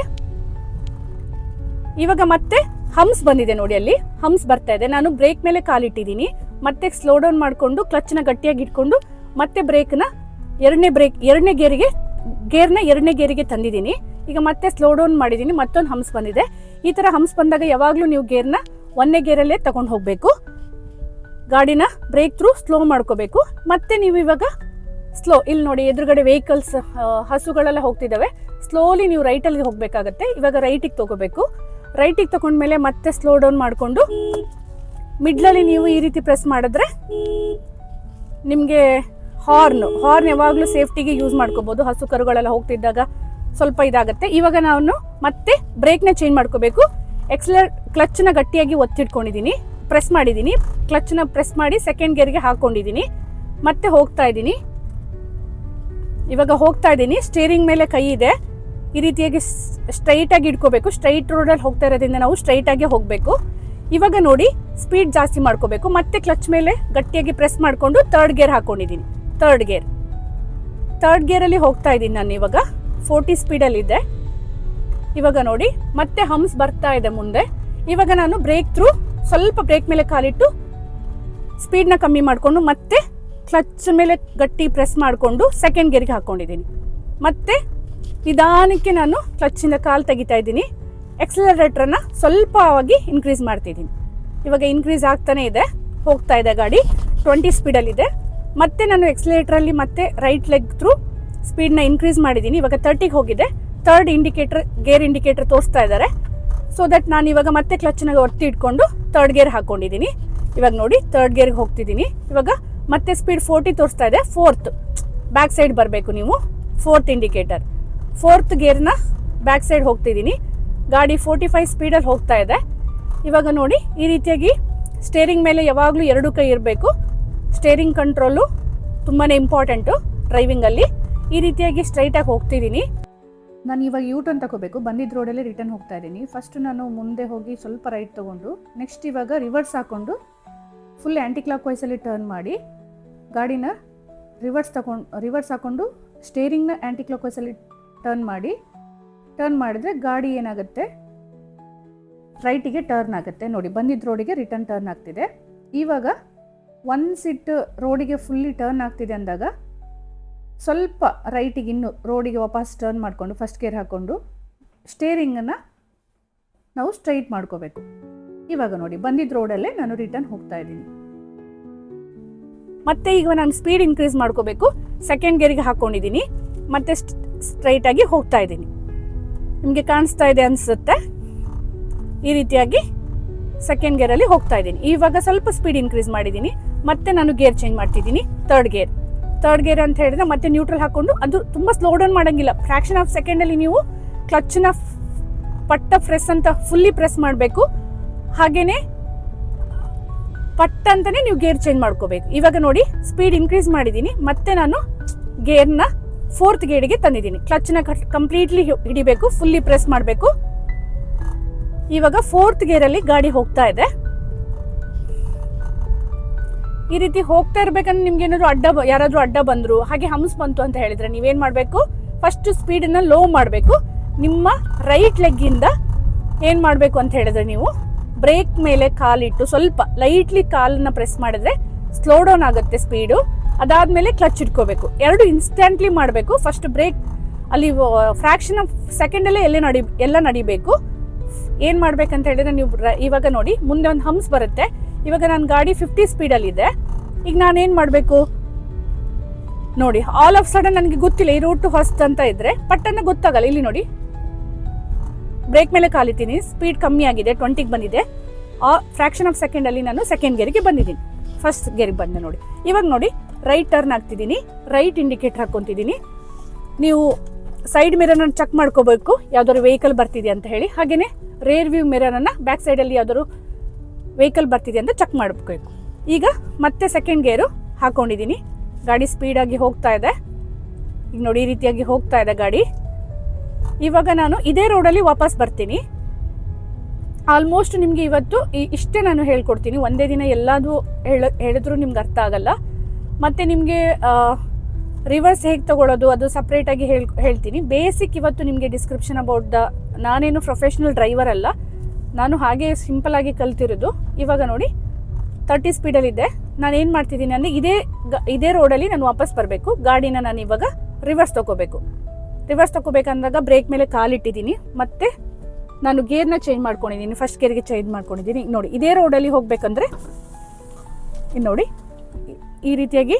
ಇವಾಗ ಮತ್ತೆ ಹಮ್ಸ್ ಬಂದಿದೆ ನೋಡಿ ಅಲ್ಲಿ. ಹಮ್ಸ್ ಬರ್ತಾ ಇದೆ. ನಾನು ಬ್ರೇಕ್ ಮೇಲೆ ಕಾಲಿಟ್ಟಿದ್ದೀನಿ. ಮತ್ತೆ ಸ್ಲೋ ಡೌನ್ ಮಾಡಿಕೊಂಡು ಕ್ಲಚ್ನ ಗಟ್ಟಿಯಾಗಿ ಇಟ್ಕೊಂಡು ಮತ್ತೆ ಬ್ರೇಕ್ನ ಎರಡನೇ ಬ್ರೇಕ್ ಎರಡನೇ ಗೇರಿಗೆ, ಗೇರ್ನ ಎರಡನೇ ಗೇರಿಗೆ ತಂದಿದ್ದೀನಿ. ಈಗ ಮತ್ತೆ ಸ್ಲೋ ಡೌನ್ ಮಾಡಿದ್ದೀನಿ, ಮತ್ತೊಂದು ಹಂಸ್ ಬಂದಿದೆ. ಈ ಥರ ಹಂಸ್ ಬಂದಾಗ ಯಾವಾಗಲೂ ನೀವು ಗೇರ್ನ ಒಂದೇ ಗೇರಲ್ಲೇ ತಗೊಂಡು ಹೋಗಬೇಕು. ಗಾಡಿನ ಬ್ರೇಕ್ ಥ್ರೂ ಸ್ಲೋ ಮಾಡ್ಕೋಬೇಕು. ಮತ್ತೆ ನೀವು ಇವಾಗ ಸ್ಲೋ ಇಲ್ಲಿ ನೋಡಿ ಎದುರುಗಡೆ ವೆಹಿಕಲ್ಸ್ ಹಸುಗಳೆಲ್ಲ ಹೋಗ್ತಿದ್ದಾವೆ. ಸ್ಲೋಲಿ ನೀವು ರೈಟಲ್ಲಿ ಹೋಗಬೇಕಾಗತ್ತೆ. ಇವಾಗ ರೈಟಿಗೆ ತಗೋಬೇಕು. ರೈಟಿಗೆ ತಗೊಂಡ್ಮೇಲೆ ಮತ್ತೆ ಸ್ಲೋ ಡೌನ್ ಮಾಡಿಕೊಂಡು ಮಿಡ್ಲಲ್ಲಿ ನೀವು ಈ ರೀತಿ ಪ್ರೆಸ್ ಮಾಡಿದ್ರೆ ನಿಮಗೆ ಹಾರ್ನ್ ಹಾರ್ನ್ ಯಾವಾಗಲೂ ಸೇಫ್ಟಿಗೆ ಯೂಸ್ ಮಾಡ್ಕೋಬೋದು. ಹಸು ಕರುಗಳೆಲ್ಲ ಹೋಗ್ತಿದ್ದಾಗ ಸ್ವಲ್ಪ ಇದಾಗುತ್ತೆ. ಇವಾಗ ನಾನು ಮತ್ತೆ ಬ್ರೇಕ್ನ ಚೇಂಜ್ ಮಾಡ್ಕೋಬೇಕು. ಎಕ್ಸಲರ್ ಕ್ಲಚ್ನ ಗಟ್ಟಿಯಾಗಿ ಒತ್ತಿಟ್ಕೊಂಡಿದ್ದೀನಿ. ಪ್ರೆಸ್ ಮಾಡಿದ್ದೀನಿ. ಕ್ಲಚ್ನ ಪ್ರೆಸ್ ಮಾಡಿ ಸೆಕೆಂಡ್ ಗೇರ್ಗೆ ಹಾಕ್ಕೊಂಡಿದ್ದೀನಿ ಮತ್ತೆ ಹೋಗ್ತಾ ಇದ್ದೀನಿ. ಇವಾಗ ಹೋಗ್ತಾ ಇದ್ದೀನಿ. ಸ್ಟೇರಿಂಗ್ ಮೇಲೆ ಕೈ ಇದೆ. ಈ ರೀತಿಯಾಗಿ ಸ್ಟ್ರೈಟ್ ಆಗಿ ಇಟ್ಕೋಬೇಕು. ಸ್ಟ್ರೈಟ್ ರೋಡಲ್ಲಿ ಹೋಗ್ತಾ ಇರೋದ್ರಿಂದ ನಾವು ಸ್ಟ್ರೈಟ್ ಆಗಿ ಹೋಗಬೇಕು. ಇವಾಗ ನೋಡಿ ಸ್ಪೀಡ್ ಜಾಸ್ತಿ ಮಾಡ್ಕೋಬೇಕು. ಮತ್ತೆ ಕ್ಲಚ್ ಮೇಲೆ ಗಟ್ಟಿಯಾಗಿ ಪ್ರೆಸ್ ಮಾಡಿಕೊಂಡು ತರ್ಡ್ ಗೇರ್ ಹಾಕೊಂಡಿದ್ದೀನಿ ತರ್ಡ್ ಗೇರ್ ತರ್ಡ್ ಗೇರಲ್ಲಿ ಹೋಗ್ತಾ ಇದ್ದೀನಿ ನಾನು ಇವಾಗ. ಫೋರ್ಟಿ ಸ್ಪೀಡಲ್ಲಿ ಇದೆ. ಇವಾಗ ನೋಡಿ, ಮತ್ತೆ ಹಮ್ಸ್ ಬರ್ತಾ ಇದೆ ಮುಂದೆ. ಇವಾಗ ನಾನು ಬ್ರೇಕ್ ಥ್ರೂ ಸ್ವಲ್ಪ ಬ್ರೇಕ್ ಮೇಲೆ ಕಾಲಿಟ್ಟು ಸ್ಪೀಡ್ನ ಕಮ್ಮಿ ಮಾಡಿಕೊಂಡು ಮತ್ತೆ ಕ್ಲಚ್ ಮೇಲೆ ಗಟ್ಟಿ ಪ್ರೆಸ್ ಮಾಡಿಕೊಂಡು ಸೆಕೆಂಡ್ ಗೇರ್ಗೆ ಹಾಕೊಂಡಿದ್ದೀನಿ ಮತ್ತೆ ನಿಧಾನಕ್ಕೆ ನಾನು ಕ್ಲಚ್ಚಿಂದ ಕಾಲು ತೆಗಿತಾ ಇದ್ದೀನಿ ಎಕ್ಸಲರೇಟರ್ನ ಸ್ವಲ್ಪವಾಗಿ ಇನ್ಕ್ರೀಸ್ ಮಾಡ್ತಿದ್ದೀನಿ ಇವಾಗ ಇನ್ಕ್ರೀಸ್ ಆಗ್ತಾನೆ ಇದೆ. ಹೋಗ್ತಾ ಇದೆ ಗಾಡಿ. ಟ್ವೆಂಟಿ ಸ್ಪೀಡಲ್ಲಿದೆ ಮತ್ತೆ ನಾನು ಎಕ್ಸಲೇಟ್ರಲ್ಲಿ ಮತ್ತೆ ರೈಟ್ ಲೆಗ್ ಥ್ರೂ ಸ್ಪೀಡ್ನ ಇನ್ಕ್ರೀಸ್ ಮಾಡಿದ್ದೀನಿ ಇವಾಗ ತರ್ಟಿಗೆ ಹೋಗಿದೆ. ತರ್ಡ್ ಇಂಡಿಕೇಟರ್ ಗೇರ್ ಇಂಡಿಕೇಟರ್ ತೋರಿಸ್ತಾ ಇದ್ದಾರೆ. ಸೊ ದಟ್ ನಾನು ಇವಾಗ ಮತ್ತೆ ಕ್ಲಚ್ನ ಒತ್ತಿ ಇಟ್ಕೊಂಡು ತರ್ಡ್ ಗೇರ್ ಹಾಕೊಂಡಿದ್ದೀನಿ ಇವಾಗ ನೋಡಿ ತರ್ಡ್ ಗೇರ್ಗೆ ಹೋಗ್ತಿದ್ದೀನಿ ಇವಾಗ ಮತ್ತೆ ಸ್ಪೀಡ್ ಫೋರ್ಟಿ ತೋರಿಸ್ತಾ ಇದೆ. ಫೋರ್ತ್ ಬ್ಯಾಕ್ ಸೈಡ್ ಬರಬೇಕು ನೀವು. ಫೋರ್ತ್ ಇಂಡಿಕೇಟರ್ ಫೋರ್ತ್ ಗೇರ್ನ ಬ್ಯಾಕ್ ಸೈಡ್ ಹೋಗ್ತಿದ್ದೀನಿ ಗಾಡಿ ಫೋರ್ಟಿ ಫೈವ್ ಸ್ಪೀಡಲ್ಲಿ ಹೋಗ್ತಾ ಇದೆ. ಇವಾಗ ನೋಡಿ, ಈ ರೀತಿಯಾಗಿ ಸ್ಟೇರಿಂಗ್ ಮೇಲೆ ಯಾವಾಗಲೂ ಎರಡು ಕೈ ಇರಬೇಕು. ಸ್ಟೇರಿಂಗ್ ಕಂಟ್ರೋಲು ತುಂಬಾ ಇಂಪಾರ್ಟೆಂಟು ಡ್ರೈವಿಂಗಲ್ಲಿ ಈ ರೀತಿಯಾಗಿ ಸ್ಟ್ರೈಟಾಗಿ ಹೋಗ್ತಿದ್ದೀನಿ ನಾನು ಇವಾಗ ಯೂ ಟರ್ನ್ ತಗೋಬೇಕು ಬಂದಿದ್ದ ರೋಡಲ್ಲಿ ರಿಟರ್ನ್ ಹೋಗ್ತಾ ಇದ್ದೀನಿ. ಫಸ್ಟ್ ನಾನು ಮುಂದೆ ಹೋಗಿ ಸ್ವಲ್ಪ ರೈಟ್ ತೊಗೊಂಡು ನೆಕ್ಸ್ಟ್ ಇವಾಗ ರಿವರ್ಸ್ ಹಾಕ್ಕೊಂಡು ಫುಲ್ ಆ್ಯಂಟಿ ಕ್ಲಾಕ್ ವೈಸಲ್ಲಿ ಟರ್ನ್ ಮಾಡಿ, ಗಾಡಿನ ರಿವರ್ಸ್ ತಗೊಂಡು ರಿವರ್ಸ್ ಹಾಕ್ಕೊಂಡು ಸ್ಟೇರಿಂಗ್ನ ಆ್ಯಂಟಿ ಕ್ಲಾಕ್ವೈಸಲ್ಲಿ ಟರ್ನ್ ಮಾಡಿ ಟರ್ನ್ ಮಾಡಿದ್ರೆ ಗಾಡಿ ಏನಾಗುತ್ತೆ? ರೈಟಿಗೆ ಟರ್ನ್ ಆಗುತ್ತೆ. ನೋಡಿ ಬಂದಿದ್ದ ರೋಡಿಗೆ ರಿಟರ್ನ್ ಟರ್ನ್ ಆಗ್ತಿದೆ. ಇವಾಗ ಒನ್ ಸಿಟ್ ರೋಡಿಗೆ ಫುಲ್ಲಿ ಟರ್ನ್ ಆಗ್ತಿದೆ ಅಂದಾಗ ಸ್ವಲ್ಪ ರೈಟಿಗೆ ಇನ್ನು ರೋಡಿಗೆ ವಾಪಸ್ ಟರ್ನ್ ಮಾಡಿಕೊಂಡು ಫಸ್ಟ್ ಗೇರ್ ಹಾಕ್ಕೊಂಡು ಸ್ಟೇರಿಂಗನ್ನು ನಾವು ಸ್ಟ್ರೈಟ್ ಮಾಡ್ಕೋಬೇಕು. ಇವಾಗ ನೋಡಿ ಬಂದಿದ್ದ ರೋಡಲ್ಲೇ ನಾನು ರಿಟರ್ನ್ ಹೋಗ್ತಾ ಇದ್ದೀನಿ. ಮತ್ತೆ ಈಗ ನಾನು ಸ್ಪೀಡ್ ಇನ್ಕ್ರೀಸ್ ಮಾಡ್ಕೋಬೇಕು. ಸೆಕೆಂಡ್ ಗೇರಿಗೆ ಹಾಕ್ಕೊಂಡಿದ್ದೀನಿ ಮತ್ತೆ ಸ್ಟ್ರೈಟ್ ಆಗಿ ಹೋಗ್ತಾ ಇದ್ದೀನಿ. ನಿಮಗೆ ಕಾಣಿಸ್ತಾ ಇದೆ ಅನಿಸುತ್ತೆ? ಈ ರೀತಿಯಾಗಿ ಸೆಕೆಂಡ್ ಗೇರಲ್ಲಿ ಹೋಗ್ತಾ ಇದ್ದೀನಿ. ಇವಾಗ ಸ್ವಲ್ಪ ಸ್ಪೀಡ್ ಇನ್ಕ್ರೀಸ್ ಮಾಡಿದ್ದೀನಿ. ಮತ್ತೆ ನಾನು ಗೇರ್ ಚೇಂಜ್ ಮಾಡ್ತಿದ್ದೀನಿ. ತರ್ಡ್ ಗೇರ್ ತರ್ಡ್ ಗೇರ್ ಅಂತ ಹೇಳಿದ್ರೆ ಮತ್ತೆ ನ್ಯೂಟ್ರಲ್ ಹಾಕೊಂಡು ಅದು ತುಂಬ ಸ್ಲೋ ಡೌನ್ ಮಾಡಂಗಿಲ್ಲ. ಫ್ರಾಕ್ಷನ್ ಆಫ್ ಸೆಕೆಂಡಲ್ಲಿ ನೀವು ಕ್ಲಚ್ನ ಪಟ್ಟ ಪ್ರೆಸ್ ಅಂತ ಫುಲ್ಲಿ ಪ್ರೆಸ್ ಮಾಡಬೇಕು. ಹಾಗೇನೆ ಪಟ್ಟ ಅಂತಾನೆ ನೀವು ಗೇರ್ ಚೇಂಜ್ ಮಾಡ್ಕೋಬೇಕು. ಇವಾಗ ನೋಡಿ ಸ್ಪೀಡ್ ಇನ್ಕ್ರೀಸ್ ಮಾಡಿದ್ದೀನಿ. ಮತ್ತೆ ನಾನು ಗೇರ್ನ ಫೋರ್ತ್ ಗೇರಿಗೆ ತಂದಿದ್ದೀನಿ. ಕ್ಲಚ್ನ ಕಂಪ್ಲೀಟ್ಲಿ ಹಿಡಿಬೇಕು ಫುಲ್ಲಿ ಪ್ರೆಸ್ ಮಾಡಬೇಕು. ಇವಾಗ ಫೋರ್ತ್ ಗೇರಲ್ಲಿ ಗಾಡಿ ಹೋಗ್ತಾ ಇದೆ. ಈ ರೀತಿ ಹೋಗ್ತಾ ಇರ್ಬೇಕಂದ್ರೆ ನಿಮ್ಗೆ ಏನಾದ್ರು ಅಡ್ಡ ಯಾರಾದ್ರೂ ಅಡ್ಡ ಬಂದ್ರು, ಹಾಗೆ ಹಮ್ಸ್ ಬಂತು ಅಂತ ಹೇಳಿದ್ರೆ ನೀವೇನ್ ಮಾಡಬೇಕು? ಫಸ್ಟ್ ಸ್ಪೀಡನ್ನ ಲೋ ಮಾಡಬೇಕು. ನಿಮ್ಮ ರೈಟ್ ಲೆಗ್ಗಿಂದ ಏನ್ ಮಾಡಬೇಕು ಅಂತ ಹೇಳಿದ್ರೆ ನೀವು ಬ್ರೇಕ್ ಮೇಲೆ ಕಾಲಿಟ್ಟು ಸ್ವಲ್ಪ ಲೈಟ್ಲಿ ಕಾಲನ್ನ ಪ್ರೆಸ್ ಮಾಡಿದ್ರೆ ಸ್ಲೋ ಡೌನ್ ಆಗುತ್ತೆ ಸ್ಪೀಡು ಅದಾದ್ಮೇಲೆ ಕ್ಲಚ್ ಇಟ್ಕೋಬೇಕು. ಎರಡು ಇನ್ಸ್ಟೆಂಟ್ಲಿ ಮಾಡಬೇಕು. ಫಸ್ಟ್ ಬ್ರೇಕ್ ಅಲ್ಲಿ ಫ್ರಾಕ್ಷನ್ ಆಫ್ ಸೆಕೆಂಡಲ್ಲೇ ಎಲ್ಲೇ ನಡಿ ಎಲ್ಲ ನಡಿಬೇಕು. ಏನ್ ಮಾಡ್ಬೇಕಂತ ಹೇಳಿದ್ರೆ ನೀವು ಇವಾಗ ನೋಡಿ, ಮುಂದೆ ಒಂದು ಹಂಪ್ಸ್ ಬರುತ್ತೆ. ಇವಾಗ ನನ್ನ ಗಾಡಿ ಫಿಫ್ಟಿ ಸ್ಪೀಡಲ್ಲಿದೆ ಈಗ ನಾನೇನು ಮಾಡಬೇಕು? ನೋಡಿ ಆಲ್ ಆಫ್ ಸಡನ್ ನನಗೆ ಗೊತ್ತಿಲ್ಲ, ಈ ರೂಟ್ ಅಂತ ಇದ್ರೆ ಪಟ್ಟನ್ನ ಗೊತ್ತಾಗಲ್ಲ. ಇಲ್ಲಿ ನೋಡಿ. ಬ್ರೇಕ್ ಮೇಲೆ ಕಾಲಿತೀನಿ ಸ್ಪೀಡ್ ಕಮ್ಮಿ ಆಗಿದೆ ಟ್ವೆಂಟಿಗೆ ಬಂದಿದೆ. ಆ ಫ್ರಾಕ್ಷನ್ ಆಫ್ ಸೆಕೆಂಡ್ ಅಲ್ಲಿ ನಾನು ಸೆಕೆಂಡ್ ಗೇರಿಗೆ ಬಂದಿದ್ದೀನಿ. ಫಸ್ಟ್ ಗೇರಿಗೆ ಬಂದೆ ನೋಡಿ. ಇವಾಗ ನೋಡಿ ರೈಟ್ ಟರ್ನ್ ಆಗ್ತಿದ್ದೀನಿ. ರೈಟ್ ಇಂಡಿಕೇಟರ್ ಹಾಕೊಂತಿದ್ದೀನಿ ನೀವು ಸೈಡ್ ಮಿರರ್ನ ಚೆಕ್ ಮಾಡ್ಕೋಬೇಕು. ಯಾವ್ದಾದ್ರು ವೆಹಿಕಲ್ ಬರ್ತಿದೆ ಅಂತ ಹೇಳಿ. ಹಾಗೆಯೇ ರೇರ್ ವ್ಯೂ ಮಿರರನ್ನ ಬ್ಯಾಕ್ ಸೈಡಲ್ಲಿ ಯಾವ್ದಾದ್ರು ವೆಹಿಕಲ್ ಬರ್ತಿದೆ ಅಂತ ಚೆಕ್ ಮಾಡಬೇಕು. ಈಗ ಮತ್ತೆ ಸೆಕೆಂಡ್ ಗೇರು ಹಾಕೊಂಡಿದ್ದೀನಿ ಗಾಡಿ ಸ್ಪೀಡಾಗಿ ಹೋಗ್ತಾ ಇದೆ. ಈಗ ನೋಡಿ ಈ ರೀತಿಯಾಗಿ ಹೋಗ್ತಾ ಇದೆ ಗಾಡಿ. ಇವಾಗ ನಾನು ಇದೇ ರೋಡಲ್ಲಿ ವಾಪಸ್ ಬರ್ತೀನಿ. ಆಲ್ಮೋಸ್ಟ್ ನಿಮಗೆ ಇವತ್ತು ಇಷ್ಟೇ ನಾನು ಹೇಳ್ಕೊಡ್ತೀನಿ. ಒಂದೇ ದಿನ ಎಲ್ಲದೂ ಹೇಳ ಹೇಳಿದ್ರು ನಿಮ್ಗೆ ಅರ್ಥ ಆಗಲ್ಲ. ಮತ್ತು ನಿಮಗೆ ರಿವರ್ಸ್ ಹೇಗೆ ತಗೊಳ್ಳೋದು ಅದು ಸಪ್ರೇಟಾಗಿ ಹೇಳ್, ಹೇಳ್ತೀನಿ. ಬೇಸಿಕ್ ಇವತ್ತು ನಿಮಗೆ ಡಿಸ್ಕ್ರಿಪ್ಷನ್ ಅಬೌಟ್ ದ ನಾನೇನು ಪ್ರೊಫೆಷ್ನಲ್ ಡ್ರೈವರ್ ಅಲ್ಲ. ನಾನು ಹಾಗೆ ಆಗಿ ಕಲ್ತಿರೋದು. ಇವಾಗ ನೋಡಿ ತರ್ಟಿ ಸ್ಪೀಡಲ್ಲಿದೆ ನಾನು ಏನು ಮಾಡ್ತಿದ್ದೀನಿ ಅಂದರೆ ಇದೇ ಗ- ಇದೇ ರೋಡಲ್ಲಿ ನಾನು ವಾಪಸ್ ಬರಬೇಕು. ಗಾಡಿನ ನಾನು ಇವಾಗ ರಿವರ್ಸ್ ತೊಗೋಬೇಕು ರಿವರ್ಸ್ ತೊಗೋಬೇಕಂದಾಗ ಬ್ರೇಕ್ ಮೇಲೆ ಕಾಲಿಟ್ಟಿದ್ದೀನಿ ಮತ್ತು ನಾನು ಗೇರ್ನ ಚೇಂಜ್ ಮಾಡ್ಕೊಂಡಿದ್ದೀನಿ. ಫಸ್ಟ್ ಗೇರ್ಗೆ ಚೇಂಜ್ ಮಾಡ್ಕೊಂಡಿದ್ದೀನಿ. ನೋಡಿ, ಇದೇ ರೋಡಲ್ಲಿ ಹೋಗಬೇಕಂದ್ರೆ ಇನ್ನು ನೋಡಿ ಈ ರೀತಿಯಾಗಿ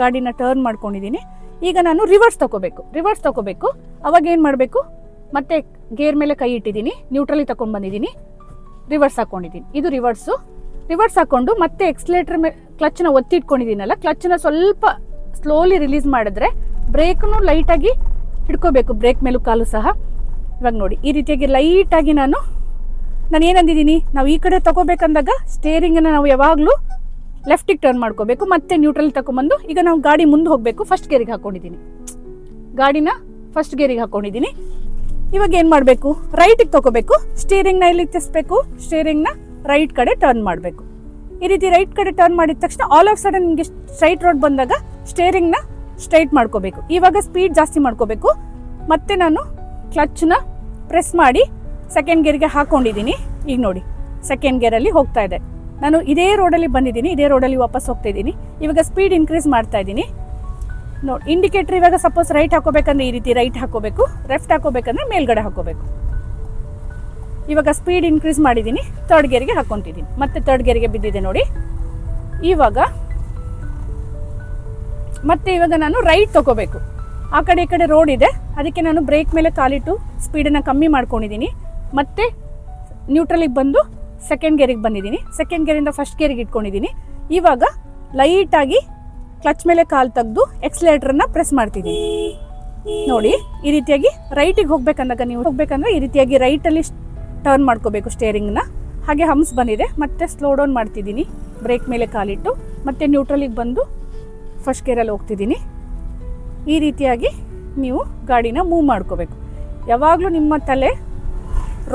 ಗಾಡಿನ ಟರ್ನ್ ಮಾಡ್ಕೊಂಡಿದ್ದೀನಿ. ಈಗ ನಾನು ರಿವರ್ಸ್ ತಗೋಬೇಕು ರಿವರ್ಸ್ ತಗೋಬೇಕು ಅವಾಗ ಏನು ಮಾಡಬೇಕು? ಮತ್ತೆ ಗೇರ್ ಮೇಲೆ ಕೈ ಇಟ್ಟಿದ್ದೀನಿ. ನ್ಯೂಟ್ರಲಿ ತಗೊಂಡು ಬಂದಿದ್ದೀನಿ. ರಿವರ್ಸ್ ಹಾಕೊಂಡಿದ್ದೀನಿ. ಇದು ರಿವರ್ಸು ರಿವರ್ಸ್ ಹಾಕ್ಕೊಂಡು ಮತ್ತೆ ಎಕ್ಸ್ಲೇಟರ್ ಮೇ ಕ್ಲಚ್ನ ಒತ್ತಿಟ್ಕೊಂಡಿದ್ದೀನಲ್ಲ ಕ್ಲಚ್ನ ಸ್ವಲ್ಪ ಸ್ಲೋಲಿ ರಿಲೀಸ್ ಮಾಡಿದ್ರೆ ಬ್ರೇಕ್ನು ಲೈಟಾಗಿ ಹಿಡ್ಕೋಬೇಕು. ಬ್ರೇಕ್ ಮೇಲೂ ಕಾಲು ಸಹ. ಇವಾಗ ನೋಡಿ, ಈ ರೀತಿಯಾಗಿ ಲೈಟಾಗಿ ನಾನು ನಾನು ಏನಂದಿದ್ದೀನಿ ನಾವು ಈ ಕಡೆ ತಗೋಬೇಕಂದಾಗ ಸ್ಟೇರಿಂಗನ್ನು ನಾವು ಯಾವಾಗಲೂ ಲೆಫ್ಟಿಗೆ ಟರ್ನ್ ಮಾಡ್ಕೋಬೇಕು, ಮತ್ತೆ ನ್ಯೂಟ್ರಲ್ ತಗೊಂಬಂದು ಈಗ ನಾವು ಗಾಡಿ ಮುಂದೆ ಹೋಗಬೇಕು ಫಸ್ಟ್ ಗೇರಿಗೆ ಹಾಕೊಂಡಿದ್ದೀನಿ. ಗಾಡಿನ ಫಸ್ಟ್ ಗೇರಿಗೆ ಹಾಕೊಂಡಿದ್ದೀನಿ. ಇವಾಗ ಏನು ಮಾಡಬೇಕು? ರೈಟಿಗೆ ತಗೋಬೇಕು ಸ್ಟೀರಿಂಗ್ನ ಇಲ್ಲಿ ತಿಸ್ಬೇಕು ಸ್ಟೀರಿಂಗ್ನ ರೈಟ್ ಕಡೆ ಟರ್ನ್ ಮಾಡಬೇಕು. ಈ ರೀತಿ ರೈಟ್ ಕಡೆ ಟರ್ನ್ ಮಾಡಿದ ತಕ್ಷಣ ಆಲ್ ಆಫ್ ಸಡನ್ ನಿಮಗೆ ಸ್ಟ್ರೈಟ್ ರೋಡ್ ಬಂದಾಗ ಸ್ಟೇರಿಂಗ್ನ ಸ್ಟ್ರೈಟ್ ಮಾಡ್ಕೋಬೇಕು. ಇವಾಗ ಸ್ಪೀಡ್ ಜಾಸ್ತಿ ಮಾಡ್ಕೋಬೇಕು. ಮತ್ತೆ ನಾನು ಕ್ಲಚ್ನ ಪ್ರೆಸ್ ಮಾಡಿ ಸೆಕೆಂಡ್ ಗೇರ್ಗೆ ಹಾಕೊಂಡಿದ್ದೀನಿ. ಈಗ ನೋಡಿ ಸೆಕೆಂಡ್ ಗೇರಲ್ಲಿ ಹೋಗ್ತಾ ಇದೆ. ನಾನು ಇದೇ ರೋಡಲ್ಲಿ ಬಂದಿದ್ದೀನಿ, ಇದೇ ರೋಡಲ್ಲಿ ವಾಪಸ್ ಹೋಗ್ತಾ ಇದ್ದೀನಿ ಇವಾಗ ಸ್ಪೀಡ್ ಇನ್ಕ್ರೀಸ್ ಮಾಡ್ತಾ ಇದ್ದೀನಿ. ನೋಡಿ ಇಂಡಿಕೇಟರ್ ಇವಾಗ ಸಪೋಸ್ ರೈಟ್ ಹಾಕೋಬೇಕಂದ್ರೆ ಈ ರೀತಿ ರೈಟ್ ಹಾಕೋಬೇಕು ಲೆಫ್ಟ್ ಹಾಕೋಬೇಕಂದ್ರೆ ಮೇಲ್ಗಡೆ ಹಾಕೋಬೇಕು. ಇವಾಗ ಸ್ಪೀಡ್ ಇನ್ಕ್ರೀಸ್ ಮಾಡಿದ್ದೀನಿ ತರ್ಡ್ ಗೇರಿಗೆ ಹಾಕೊತಿದ್ದೀನಿ. ಮತ್ತೆ ತರ್ಡ್ ಗೇರಿಗೆ ಬಿದ್ದಿದೆ ನೋಡಿ. ಇವಾಗ ಮತ್ತೆ ಇವಾಗ ನಾನು ರೈಟ್ ತಗೋಬೇಕು. ಆ ಕಡೆ ಈ ಕಡೆ ರೋಡ್ ಇದೆ, ಅದಕ್ಕೆ ನಾನು ಬ್ರೇಕ್ ಮೇಲೆ ಕಾಲಿಟ್ಟು ಸ್ಪೀಡನ್ನು ಕಮ್ಮಿ ಮಾಡ್ಕೊಂಡಿದ್ದೀನಿ. ಮತ್ತೆ ನ್ಯೂಟ್ರಲಿಗೆ ಬಂದು ಸೆಕೆಂಡ್ ಗೇರಿಗೆ ಬಂದಿದ್ದೀನಿ ಸೆಕೆಂಡ್ ಗೇರಿಂದ ಫಸ್ಟ್ ಗೇರಿಗೆ ಇಟ್ಕೊಂಡಿದ್ದೀನಿ ಇವಾಗ ಲೈಟಾಗಿ ಕ್ಲಚ್ ಮೇಲೆ ಕಾಲು ತೆಗೆದು ಎಕ್ಸ್ಲೇಟರ್ನ ಪ್ರೆಸ್ ಮಾಡ್ತಿದ್ದೀನಿ ನೋಡಿ, ಈ ರೀತಿಯಾಗಿ ರೈಟಿಗೆ ಹೋಗ್ಬೇಕಂದಾಗ ನೀವು ಹೋಗ್ಬೇಕಂದ್ರೆ ಈ ರೀತಿಯಾಗಿ ರೈಟಲ್ಲಿ ಟರ್ನ್ ಮಾಡ್ಕೋಬೇಕು ಸ್ಟೇರಿಂಗ್ನ ಹಾಗೆ ಹಮ್ಸ್ ಬಂದಿದೆ. ಮತ್ತೆ ಸ್ಲೋ ಡೌನ್ ಮಾಡ್ತಿದ್ದೀನಿ ಬ್ರೇಕ್ ಮೇಲೆ ಕಾಲಿಟ್ಟು ಮತ್ತೆ ನ್ಯೂಟ್ರಲಿಗೆ ಬಂದು ಫಸ್ಟ್ ಗೇರಲ್ಲಿ ಹೋಗ್ತಿದ್ದೀನಿ ಈ ರೀತಿಯಾಗಿ ನೀವು ಗಾಡಿನ ಮೂವ್ ಮಾಡ್ಕೋಬೇಕು. ಯಾವಾಗಲೂ ನಿಮ್ಮ ತಲೆ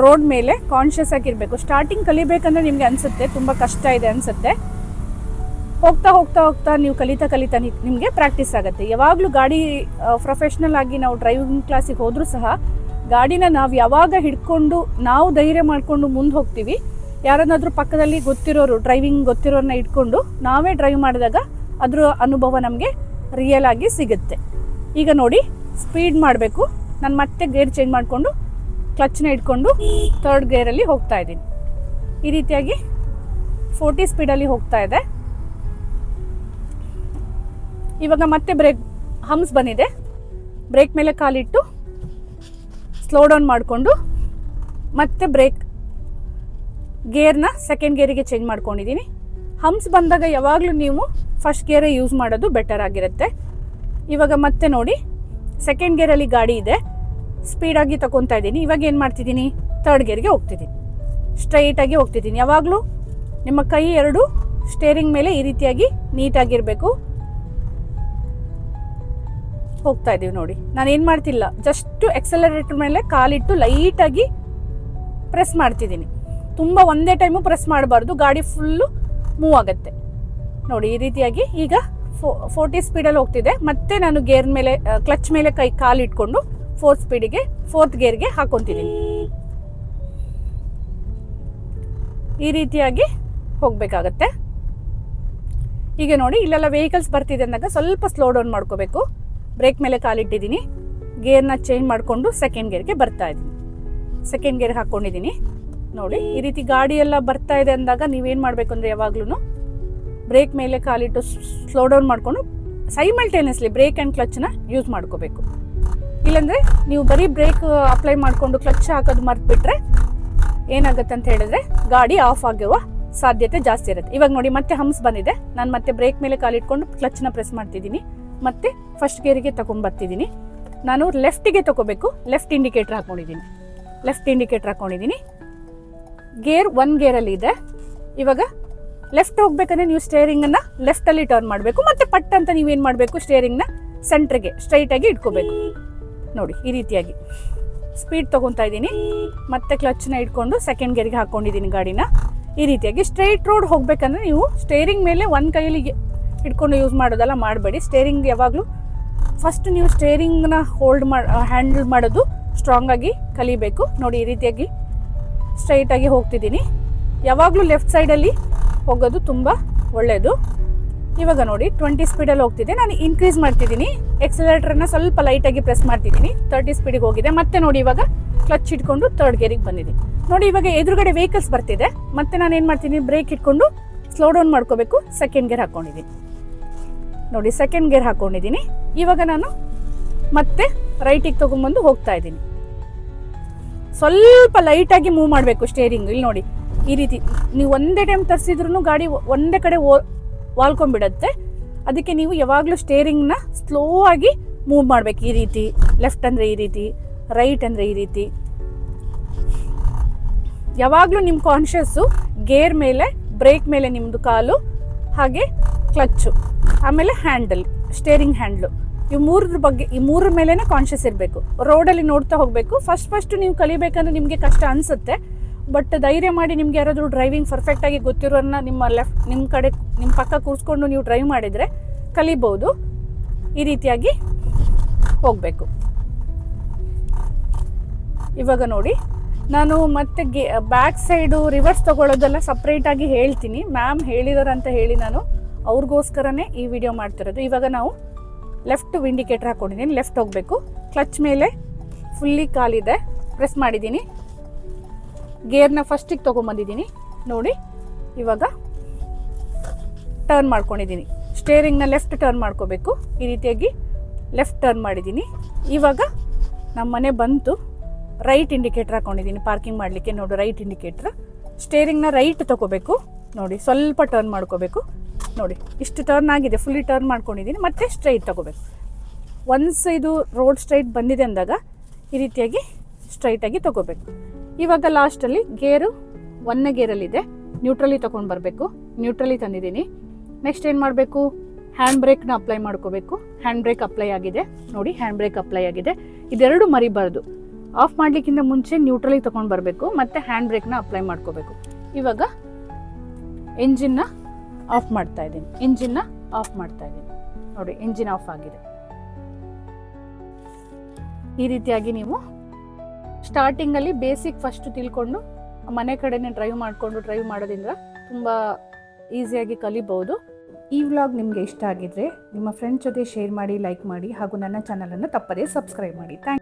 ರೋಡ್ ಮೇಲೆ ಕಾನ್ಷಿಯಸ್ ಆಗಿರಬೇಕು. ಸ್ಟಾರ್ಟಿಂಗ್ ಕಲಿಬೇಕಂದ್ರೆ ನಿಮಗೆ ಅನಿಸುತ್ತೆ, ತುಂಬ ಕಷ್ಟ ಇದೆ ಅನಿಸುತ್ತೆ. ಹೋಗ್ತಾ ಹೋಗ್ತಾ ಹೋಗ್ತಾ ನೀವು ಕಲಿತಾ ಕಲಿತಾ ನಿಮಗೆ ಪ್ರಾಕ್ಟೀಸ್ ಆಗುತ್ತೆ. ಯಾವಾಗಲೂ ಗಾಡಿ ಪ್ರೊಫೆಷ್ನಲ್ ಆಗಿ ನಾವು ಡ್ರೈವಿಂಗ್ ಕ್ಲಾಸಿಗೆ ಹೋದರೂ ಸಹ ಗಾಡಿನ ನಾವು ಯಾವಾಗ ಹಿಡ್ಕೊಂಡು ನಾವು ಧೈರ್ಯ ಮಾಡಿಕೊಂಡು ಮುಂದೆ ಹೋಗ್ತೀವಿ, ಯಾರನ್ನಾದ್ರೂ ಪಕ್ಕದಲ್ಲಿ ಗೊತ್ತಿರೋರು ಡ್ರೈವಿಂಗ್ ಗೊತ್ತಿರೋರನ್ನ ಇಟ್ಕೊಂಡು ನಾವೇ ಡ್ರೈವ್ ಮಾಡಿದಾಗ ಅದರ ಅನುಭವ ನಮಗೆ ರಿಯಲ್ ಆಗಿ ಸಿಗುತ್ತೆ. ಈಗ ನೋಡಿ ಸ್ಪೀಡ್ ಮಾಡಬೇಕು. ನಾನು ಮತ್ತೆ ಗೇರ್ ಚೇಂಜ್ ಮಾಡಿಕೊಂಡು ಕ್ಲಚ್ನ ಇಟ್ಕೊಂಡು ಥರ್ಡ್ ಗೇರಲ್ಲಿ ಹೋಗ್ತಾ ಇದ್ದೀನಿ. ಈ ರೀತಿಯಾಗಿ ಫೋರ್ಟಿ ಸ್ಪೀಡಲ್ಲಿ ಹೋಗ್ತಾ ಇದೆ. ಇವಾಗ ಮತ್ತೆ ಬ್ರೇಕ್ ಹಮ್ಸ್ ಬಂದಿದೆ. ಬ್ರೇಕ್ ಮೇಲೆ ಕಾಲಿಟ್ಟು ಸ್ಲೋ ಡೌನ್ ಮಾಡಿಕೊಂಡು ಮತ್ತೆ ಬ್ರೇಕ್ ಗೇರ್ನ ಸೆಕೆಂಡ್ ಗೇರಿಗೆ ಚೇಂಜ್ ಮಾಡ್ಕೊಂಡಿದ್ದೀನಿ ಹಮ್ಸ್ ಬಂದಾಗ ಯಾವಾಗಲೂ ನೀವು ಫಸ್ಟ್ ಗೇರೇ ಯೂಸ್ ಮಾಡೋದು ಬೆಟರ್ ಆಗಿರುತ್ತೆ. ಇವಾಗ ಮತ್ತೆ ನೋಡಿ ಸೆಕೆಂಡ್ ಗೇರಲ್ಲಿ ಗಾಡಿ ಇದೆ. ಸ್ಪೀಡಾಗಿ ತಗೊತಾ ಇದ್ದೀನಿ. ಇವಾಗ ಏನು ಮಾಡ್ತಿದ್ದೀನಿ? ತರ್ಡ್ ಗೇರ್ಗೆ ಹೋಗ್ತಿದ್ದೀನಿ. ಸ್ಟ್ರೈಟಾಗಿ ಹೋಗ್ತಿದ್ದೀನಿ. ಯಾವಾಗಲೂ ನಿಮ್ಮ ಕೈ ಎರಡು ಸ್ಟೇರಿಂಗ್ ಮೇಲೆ ಈ ರೀತಿಯಾಗಿ ನೀಟಾಗಿರಬೇಕು ಹೋಗ್ತಾ ಇದ್ದೀವಿ ನೋಡಿ. ನಾನು ಏನು ಮಾಡ್ತಿಲ್ಲ ಜಸ್ಟ್ ಎಕ್ಸಲರೇಟರ್ ಮೇಲೆ ಕಾಲಿಟ್ಟು ಲೈಟಾಗಿ ಪ್ರೆಸ್ ಮಾಡ್ತಿದ್ದೀನಿ. ತುಂಬ ಒಂದೇ ಟೈಮು ಪ್ರೆಸ್ ಮಾಡಬಾರ್ದು. ಗಾಡಿ ಫುಲ್ಲು ಮೂವ್ ಆಗುತ್ತೆ. ನೋಡಿ, ಈ ರೀತಿಯಾಗಿ ಈಗ ಫೋ ಫೋರ್ಟಿ ಸ್ಪೀಡಲ್ಲಿ ಹೋಗ್ತಿದೆ. ಮತ್ತೆ ನಾನು ಗೇರ್ ಮೇಲೆ ಕ್ಲಚ್ ಮೇಲೆ ಕೈ ಕಾಲಿಟ್ಕೊಂಡು ಫೋರ್ತ್ ಸ್ಪೀಡಿಗೆ ಫೋರ್ತ್ ಗೇರ್ಗೆ ಹಾಕೊತಿದ್ದೀನಿ ಈ ರೀತಿಯಾಗಿ ಹೋಗಬೇಕಾಗತ್ತೆ. ಈಗ ನೋಡಿ, ಇಲ್ಲೆಲ್ಲ ವೆಹಿಕಲ್ಸ್ ಬರ್ತಿದೆ ಅಂದಾಗ ಸ್ವಲ್ಪ ಸ್ಲೋ ಡೌನ್ ಮಾಡ್ಕೋಬೇಕು. ಬ್ರೇಕ್ ಮೇಲೆ ಕಾಲಿಟ್ಟಿದ್ದೀನಿ. ಗೇರ್ನ ಚೇಂಜ್ ಮಾಡಿಕೊಂಡು ಸೆಕೆಂಡ್ ಗೇರ್ಗೆ ಬರ್ತಾ ಇದ್ದೀನಿ. ಸೆಕೆಂಡ್ ಗೇರ್ ಹಾಕ್ಕೊಂಡಿದ್ದೀನಿ ನೋಡಿ, ಈ ರೀತಿ ಗಾಡಿ ಎಲ್ಲ ಬರ್ತಾ ಇದೆ ಅಂದಾಗ ನೀವೇನು ಮಾಡಬೇಕು ಅಂದರೆ ಯಾವಾಗ್ಲೂ ಬ್ರೇಕ್ ಮೇಲೆ ಕಾಲಿಟ್ಟು ಸ್ಲೋ ಡೌನ್ ಮಾಡಿಕೊಂಡು ಸೈಮಲ್ಟೇನಿಯಸ್ಲಿ ಬ್ರೇಕ್ ಆ್ಯಂಡ್ ಕ್ಲಚ್ನ ಯೂಸ್ ಮಾಡ್ಕೋಬೇಕು. ಇಲ್ಲಾಂದರೆ ನೀವು ಬರೀ ಬ್ರೇಕ್ ಅಪ್ಲೈ ಮಾಡಿಕೊಂಡು ಕ್ಲಚ್ ಹಾಕೋದು ಮರ್ತ್ಬಿಟ್ರೆ ಏನಾಗುತ್ತೆ ಅಂತ ಹೇಳಿದ್ರೆ ಗಾಡಿ ಆಫ್ ಆಗಿರುವ ಸಾಧ್ಯತೆ ಜಾಸ್ತಿ ಇರುತ್ತೆ. ಇವಾಗ ನೋಡಿ, ಮತ್ತೆ ಹಂಸ್ ಬಂದಿದೆ. ನಾನು ಮತ್ತೆ ಬ್ರೇಕ್ ಮೇಲೆ ಕಾಲಿಟ್ಕೊಂಡು ಕ್ಲಚ್ನ ಪ್ರೆಸ್ ಮಾಡ್ತಿದ್ದೀನಿ. ಮತ್ತೆ ಫಸ್ಟ್ ಗೇರಿಗೆ ತೊಗೊಂಬರ್ತಿದ್ದೀನಿ ನಾನು ಲೆಫ್ಟಿಗೆ ತಗೋಬೇಕು. ಲೆಫ್ಟ್ ಇಂಡಿಕೇಟರ್ ಹಾಕೊಂಡಿದ್ದೀನಿ. ಲೆಫ್ಟ್ ಇಂಡಿಕೇಟರ್ ಹಾಕೊಂಡಿದ್ದೀನಿ. ಗೇರ್ ಒನ್ ಗೇರಲ್ಲಿ ಇದೆ. ಇವಾಗ ಲೆಫ್ಟ್ ಹೋಗ್ಬೇಕಂದ್ರೆ ನೀವು ಸ್ಟೇರಿಂಗನ್ನು ಲೆಫ್ಟಲ್ಲಿ ಟರ್ನ್ ಮಾಡಬೇಕು. ಮತ್ತೆ ಪಟ್ ಅಂತ ನೀವೇನು ಮಾಡಬೇಕು? ಸ್ಟೇರಿಂಗ್ನ ಸೆಂಟ್ರಿಗೆ ಸ್ಟ್ರೈಟಾಗಿ ಇಟ್ಕೋಬೇಕು. ನೋಡಿ, ಈ ರೀತಿಯಾಗಿ. ಸ್ಪೀಡ್ ತೊಗೊತಾ ಇದ್ದೀನಿ. ಮತ್ತೆ ಕ್ಲಚ್ನ ಇಟ್ಕೊಂಡು ಸೆಕೆಂಡ್ ಗೇರ್ಗೆ ಹಾಕ್ಕೊಂಡಿದ್ದೀನಿ ಗಾಡಿನ. ಈ ರೀತಿಯಾಗಿ ಸ್ಟ್ರೈಟ್ ರೋಡ್ ಹೋಗಬೇಕಂದ್ರೆ ನೀವು ಸ್ಟೇರಿಂಗ್ ಮೇಲೆ ಒಂದು ಕೈಯಲ್ಲಿ ಇಟ್ಕೊಂಡು ಯೂಸ್ ಮಾಡೋದೆಲ್ಲ ಮಾಡಬೇಡಿ. ಸ್ಟೇರಿಂಗ್ ಯಾವಾಗಲೂ ಫಸ್ಟ್ ನೀವು ಸ್ಟೇರಿಂಗ್ನ ಹೋಲ್ಡ್ ಮಾಡಿ ಹ್ಯಾಂಡಲ್ ಮಾಡೋದು ಸ್ಟ್ರಾಂಗ್ ಆಗಿ ಕಲಿಬೇಕು. ನೋಡಿ, ಈ ರೀತಿಯಾಗಿ ಸ್ಟ್ರೈಟಾಗಿ ಹೋಗ್ತಿದ್ದೀನಿ. ಯಾವಾಗಲೂ ಲೆಫ್ಟ್ ಸೈಡಲ್ಲಿ ಹೋಗೋದು ತುಂಬ ಒಳ್ಳೆಯದು ಇವಾಗ ನೋಡಿ ಟ್ವೆಂಟಿ ಸ್ಪೀಡಲ್ಲಿ ಹೋಗ್ತಿದೆ. ನಾನು ಇನ್ಕ್ರೀಸ್ ಮಾಡ್ತಿದ್ದೀನಿ. ಎಕ್ಸಲೇಟರ್ನ ಸ್ವಲ್ಪ ಲೈಟಾಗಿ ಪ್ರೆಸ್ ಮಾಡ್ತಿದ್ದೀನಿ. ತರ್ಟಿ ಸ್ಪೀಡಿಗೆ ಹೋಗಿದೆ. ಮತ್ತೆ ನೋಡಿ ಇವಾಗ ಕ್ಲಚ್ ಇಟ್ಕೊಂಡು ತರ್ಡ್ ಗೇರಿಗೆ ಬಂದಿದೆ. ನೋಡಿ ಇವಾಗ ಎದುರುಗಡೆ ವೆಹಿಕಲ್ಸ್ ಬರ್ತಿದೆ. ಮತ್ತೆ ನಾನು ಏನು ಮಾಡ್ತೀನಿ? ಬ್ರೇಕ್ ಇಟ್ಕೊಂಡು ಸ್ಲೋ ಡೌನ್ ಮಾಡ್ಕೋಬೇಕು. ಸೆಕೆಂಡ್ ಗೇರ್ ಹಾಕ್ಕೊಂಡಿದ್ದೀನಿ ನೋಡಿ ಸೆಕೆಂಡ್ ಗೇರ್ ಹಾಕ್ಕೊಂಡಿದ್ದೀನಿ ಇವಾಗ ನಾನು ಮತ್ತೆ ರೈಟಿಗೆ ತೊಗೊಂಬಂದು ಹೋಗ್ತಾ ಇದ್ದೀನಿ. ಸ್ವಲ್ಪ ಲೈಟಾಗಿ ಮೂವ್ ಮಾಡಬೇಕು ಸ್ಟೇರಿಂಗ್ ಇಲ್ಲಿ ನೋಡಿ, ಈ ರೀತಿ. ನೀವು ಒಂದೇ ಟೈಮ್ ತರಿಸಿದ್ರು ಗಾಡಿ ಒಂದೇ ಕಡೆ ವಾಲ್ಕೊಂಡ್ಬಿಡತ್ತೆ. ಅದಕ್ಕೆ ನೀವು ಯಾವಾಗಲೂ ಸ್ಟೇರಿಂಗ್ನ ಸ್ಲೋ ಆಗಿ ಮೂವ್ ಮಾಡಬೇಕು. ಈ ರೀತಿ ಲೆಫ್ಟ್ ಅಂದರೆ ಈ ರೀತಿ ರೈಟ್ ಅಂದರೆ ಈ ರೀತಿ. ಯಾವಾಗಲೂ ನಿಮ್ಮ ಕಾನ್ಷಿಯಸ್ಸು ಗೇರ್ ಮೇಲೆ ಬ್ರೇಕ್ ಮೇಲೆ ನಿಮ್ಮದು ಕಾಲು, ಹಾಗೆ ಕ್ಲಚ್ಚು ಆಮೇಲೆ ಹ್ಯಾಂಡಲ್ ಸ್ಟೇರಿಂಗ್ ಹ್ಯಾಂಡ್ಲು ಈ ಮೂರದ್ರ ಬಗ್ಗೆ, ಈ ಮೂರರ ಮೇಲೇ ಕಾನ್ಷಿಯಸ್ ಇರಬೇಕು. ರೋಡಲ್ಲಿ ನೋಡ್ತಾ ಹೋಗಬೇಕು. ಫಸ್ಟ್ ಫಸ್ಟ್ ನೀವು ಕಲಿಬೇಕಂದ್ರೆ ನಿಮಗೆ ಕಷ್ಟ ಅನಿಸುತ್ತೆ. ಬಟ್ ಧೈರ್ಯ ಮಾಡಿ ನಿಮ್ಗೆ ಯಾರಾದರೂ ಡ್ರೈವಿಂಗ್ ಪರ್ಫೆಕ್ಟಾಗಿ ಗೊತ್ತಿರೋರನ್ನ ನಿಮ್ಮ ಲೆಫ್ಟ್ ನಿಮ್ಮ ಕಡೆ ನಿಮ್ಮ ಪಕ್ಕ ಕೂರಿಸ್ಕೊಂಡು ನೀವು ಡ್ರೈವ್ ಮಾಡಿದರೆ ಕಲಿಬೋದು. ಈ ರೀತಿಯಾಗಿ ಹೋಗಬೇಕು. ಇವಾಗ ನೋಡಿ, ನಾನು ಮತ್ತೆ ಗೆ ಬ್ಯಾಕ್ ಸೈಡು ರಿವರ್ಸ್ ತೊಗೊಳ್ಳೋದೆಲ್ಲ ಸಪ್ರೇಟಾಗಿ ಹೇಳ್ತೀನಿ. ಮ್ಯಾಮ್ ಹೇಳಿದಾರಂತ ಹೇಳಿ ನಾನು ಅವ್ರಿಗೋಸ್ಕರನೇ ಈ ವಿಡಿಯೋ ಮಾಡ್ತಿರೋದು. ಇವಾಗ ನಾವು ಲೆಫ್ಟ್ ಇಂಡಿಕೇಟರ್ ಹಾಕ್ಕೊಂಡಿದ್ದೀನಿ ಲೆಫ್ಟ್ ಹೋಗಬೇಕು. ಕ್ಲಚ್ ಮೇಲೆ ಫುಲ್ಲಿ ಕಾಲಿದೆ. ಪ್ರೆಸ್ ಮಾಡಿದ್ದೀನಿ ಗೇರ್ನ ಫಸ್ಟಿಗೆ ತೊಗೊಂಬಂದಿದ್ದೀನಿ. ನೋಡಿ, ಇವಾಗ ಟರ್ನ್ ಮಾಡ್ಕೊಂಡಿದ್ದೀನಿ. ಸ್ಟೇರಿಂಗ್ನ ಲೆಫ್ಟ್ ಟರ್ನ್ ಮಾಡ್ಕೋಬೇಕು. ಈ ರೀತಿಯಾಗಿ ಲೆಫ್ಟ್ ಟರ್ನ್ ಮಾಡಿದ್ದೀನಿ. ಇವಾಗ ನಮ್ಮ ಮನೆ ಬಂತು ರೈಟ್ ಇಂಡಿಕೇಟರ್ ಹಾಕೊಂಡಿದ್ದೀನಿ. ಪಾರ್ಕಿಂಗ್ ಮಾಡಲಿಕ್ಕೆ ನೋಡು ರೈಟ್ ಇಂಡಿಕೇಟ್ರ್ ಸ್ಟೇರಿಂಗ್ನ ರೈಟ್ ತೊಗೋಬೇಕು. ನೋಡಿ, ಸ್ವಲ್ಪ ಟರ್ನ್ ಮಾಡ್ಕೋಬೇಕು. ನೋಡಿ, ಇಷ್ಟು ಟರ್ನ್ ಆಗಿದೆ ಫುಲ್ಲಿ ಟರ್ನ್ ಮಾಡ್ಕೊಂಡಿದ್ದೀನಿ, ಮತ್ತೆ ಸ್ಟ್ರೈಟ್ ತೊಗೋಬೇಕು. ಒನ್ಸ್ ಇದು ರೋಡ್ ಸ್ಟ್ರೈಟ್ ಬಂದಿದೆ ಅಂದಾಗ ಈ ರೀತಿಯಾಗಿ ಸ್ಟ್ರೈಟಾಗಿ ತೊಗೋಬೇಕು. ಇವಾಗ ಲಾಸ್ಟಲ್ಲಿ ಗೇರು ಒನ್ನೆ ಗೇರಲ್ಲಿದೆ ನ್ಯೂಟ್ರಲಿ ತೊಗೊಂಡು ಬರಬೇಕು. ನ್ಯೂಟ್ರಲಿ ತಂದಿದ್ದೀನಿ. ನೆಕ್ಸ್ಟ್ ಏನು ಮಾಡಬೇಕು? ಹ್ಯಾಂಡ್ ಬ್ರೇಕ್ನ ಅಪ್ಲೈ ಮಾಡ್ಕೋಬೇಕು. ಹ್ಯಾಂಡ್ ಬ್ರೇಕ್ ಅಪ್ಲೈ ಆಗಿದೆ. ನೋಡಿ ಹ್ಯಾಂಡ್ ಬ್ರೇಕ್ ಅಪ್ಲೈ ಆಗಿದೆ. ಇದೆರಡು ಮರಿಬಾರ್ದು. ಆಫ್ ಮಾಡಲಿಕ್ಕಿಂತ ಮುಂಚೆ ನ್ಯೂಟ್ರಲಿ ತೊಗೊಂಡು ಬರಬೇಕು. ಮತ್ತು ಹ್ಯಾಂಡ್ ಬ್ರೇಕ್ನ ಅಪ್ಲೈ ಮಾಡ್ಕೋಬೇಕು. ಇವಾಗ ಎಂಜಿನ್ನ ಆಫ್ ಮಾಡ್ತಾ ಇದ್ದೀನಿ. ಇಂಜಿನ್ನ ಆಫ್ ಮಾಡ್ತಾ ಇದ್ದೀನಿ. ನೋಡಿ ಇಂಜಿನ್ ಆಫ್ ಆಗಿದೆ. ಈ ರೀತಿಯಾಗಿ ನೀವು ಸ್ಟಾರ್ಟಿಂಗಲ್ಲಿ ಬೇಸಿಕ್ ಫಸ್ಟ್ ತಿಳ್ಕೊಂಡು ಮನೆ ಕಡೆನೇ ಡ್ರೈವ್ ಮಾಡಿಕೊಂಡು ಡ್ರೈವ್ ಮಾಡೋದ್ರಿಂದ ತುಂಬ ಈಸಿಯಾಗಿ ಕಲಿಬಹುದು ಈ ವ್ಲಾಗ್ ನಿಮಗೆ ಇಷ್ಟ ಆಗಿದ್ರೆ ನಿಮ್ಮ ಫ್ರೆಂಡ್ಸ್ ಜೊತೆ ಶೇರ್ ಮಾಡಿ ಲೈಕ್ ಮಾಡಿ ಹಾಗೂ ನನ್ನ ಚಾನಲನ್ನು ತಪ್ಪದೇ ಸಬ್ಸ್ಕ್ರೈಬ್ ಮಾಡಿ. ಥ್ಯಾಂಕ್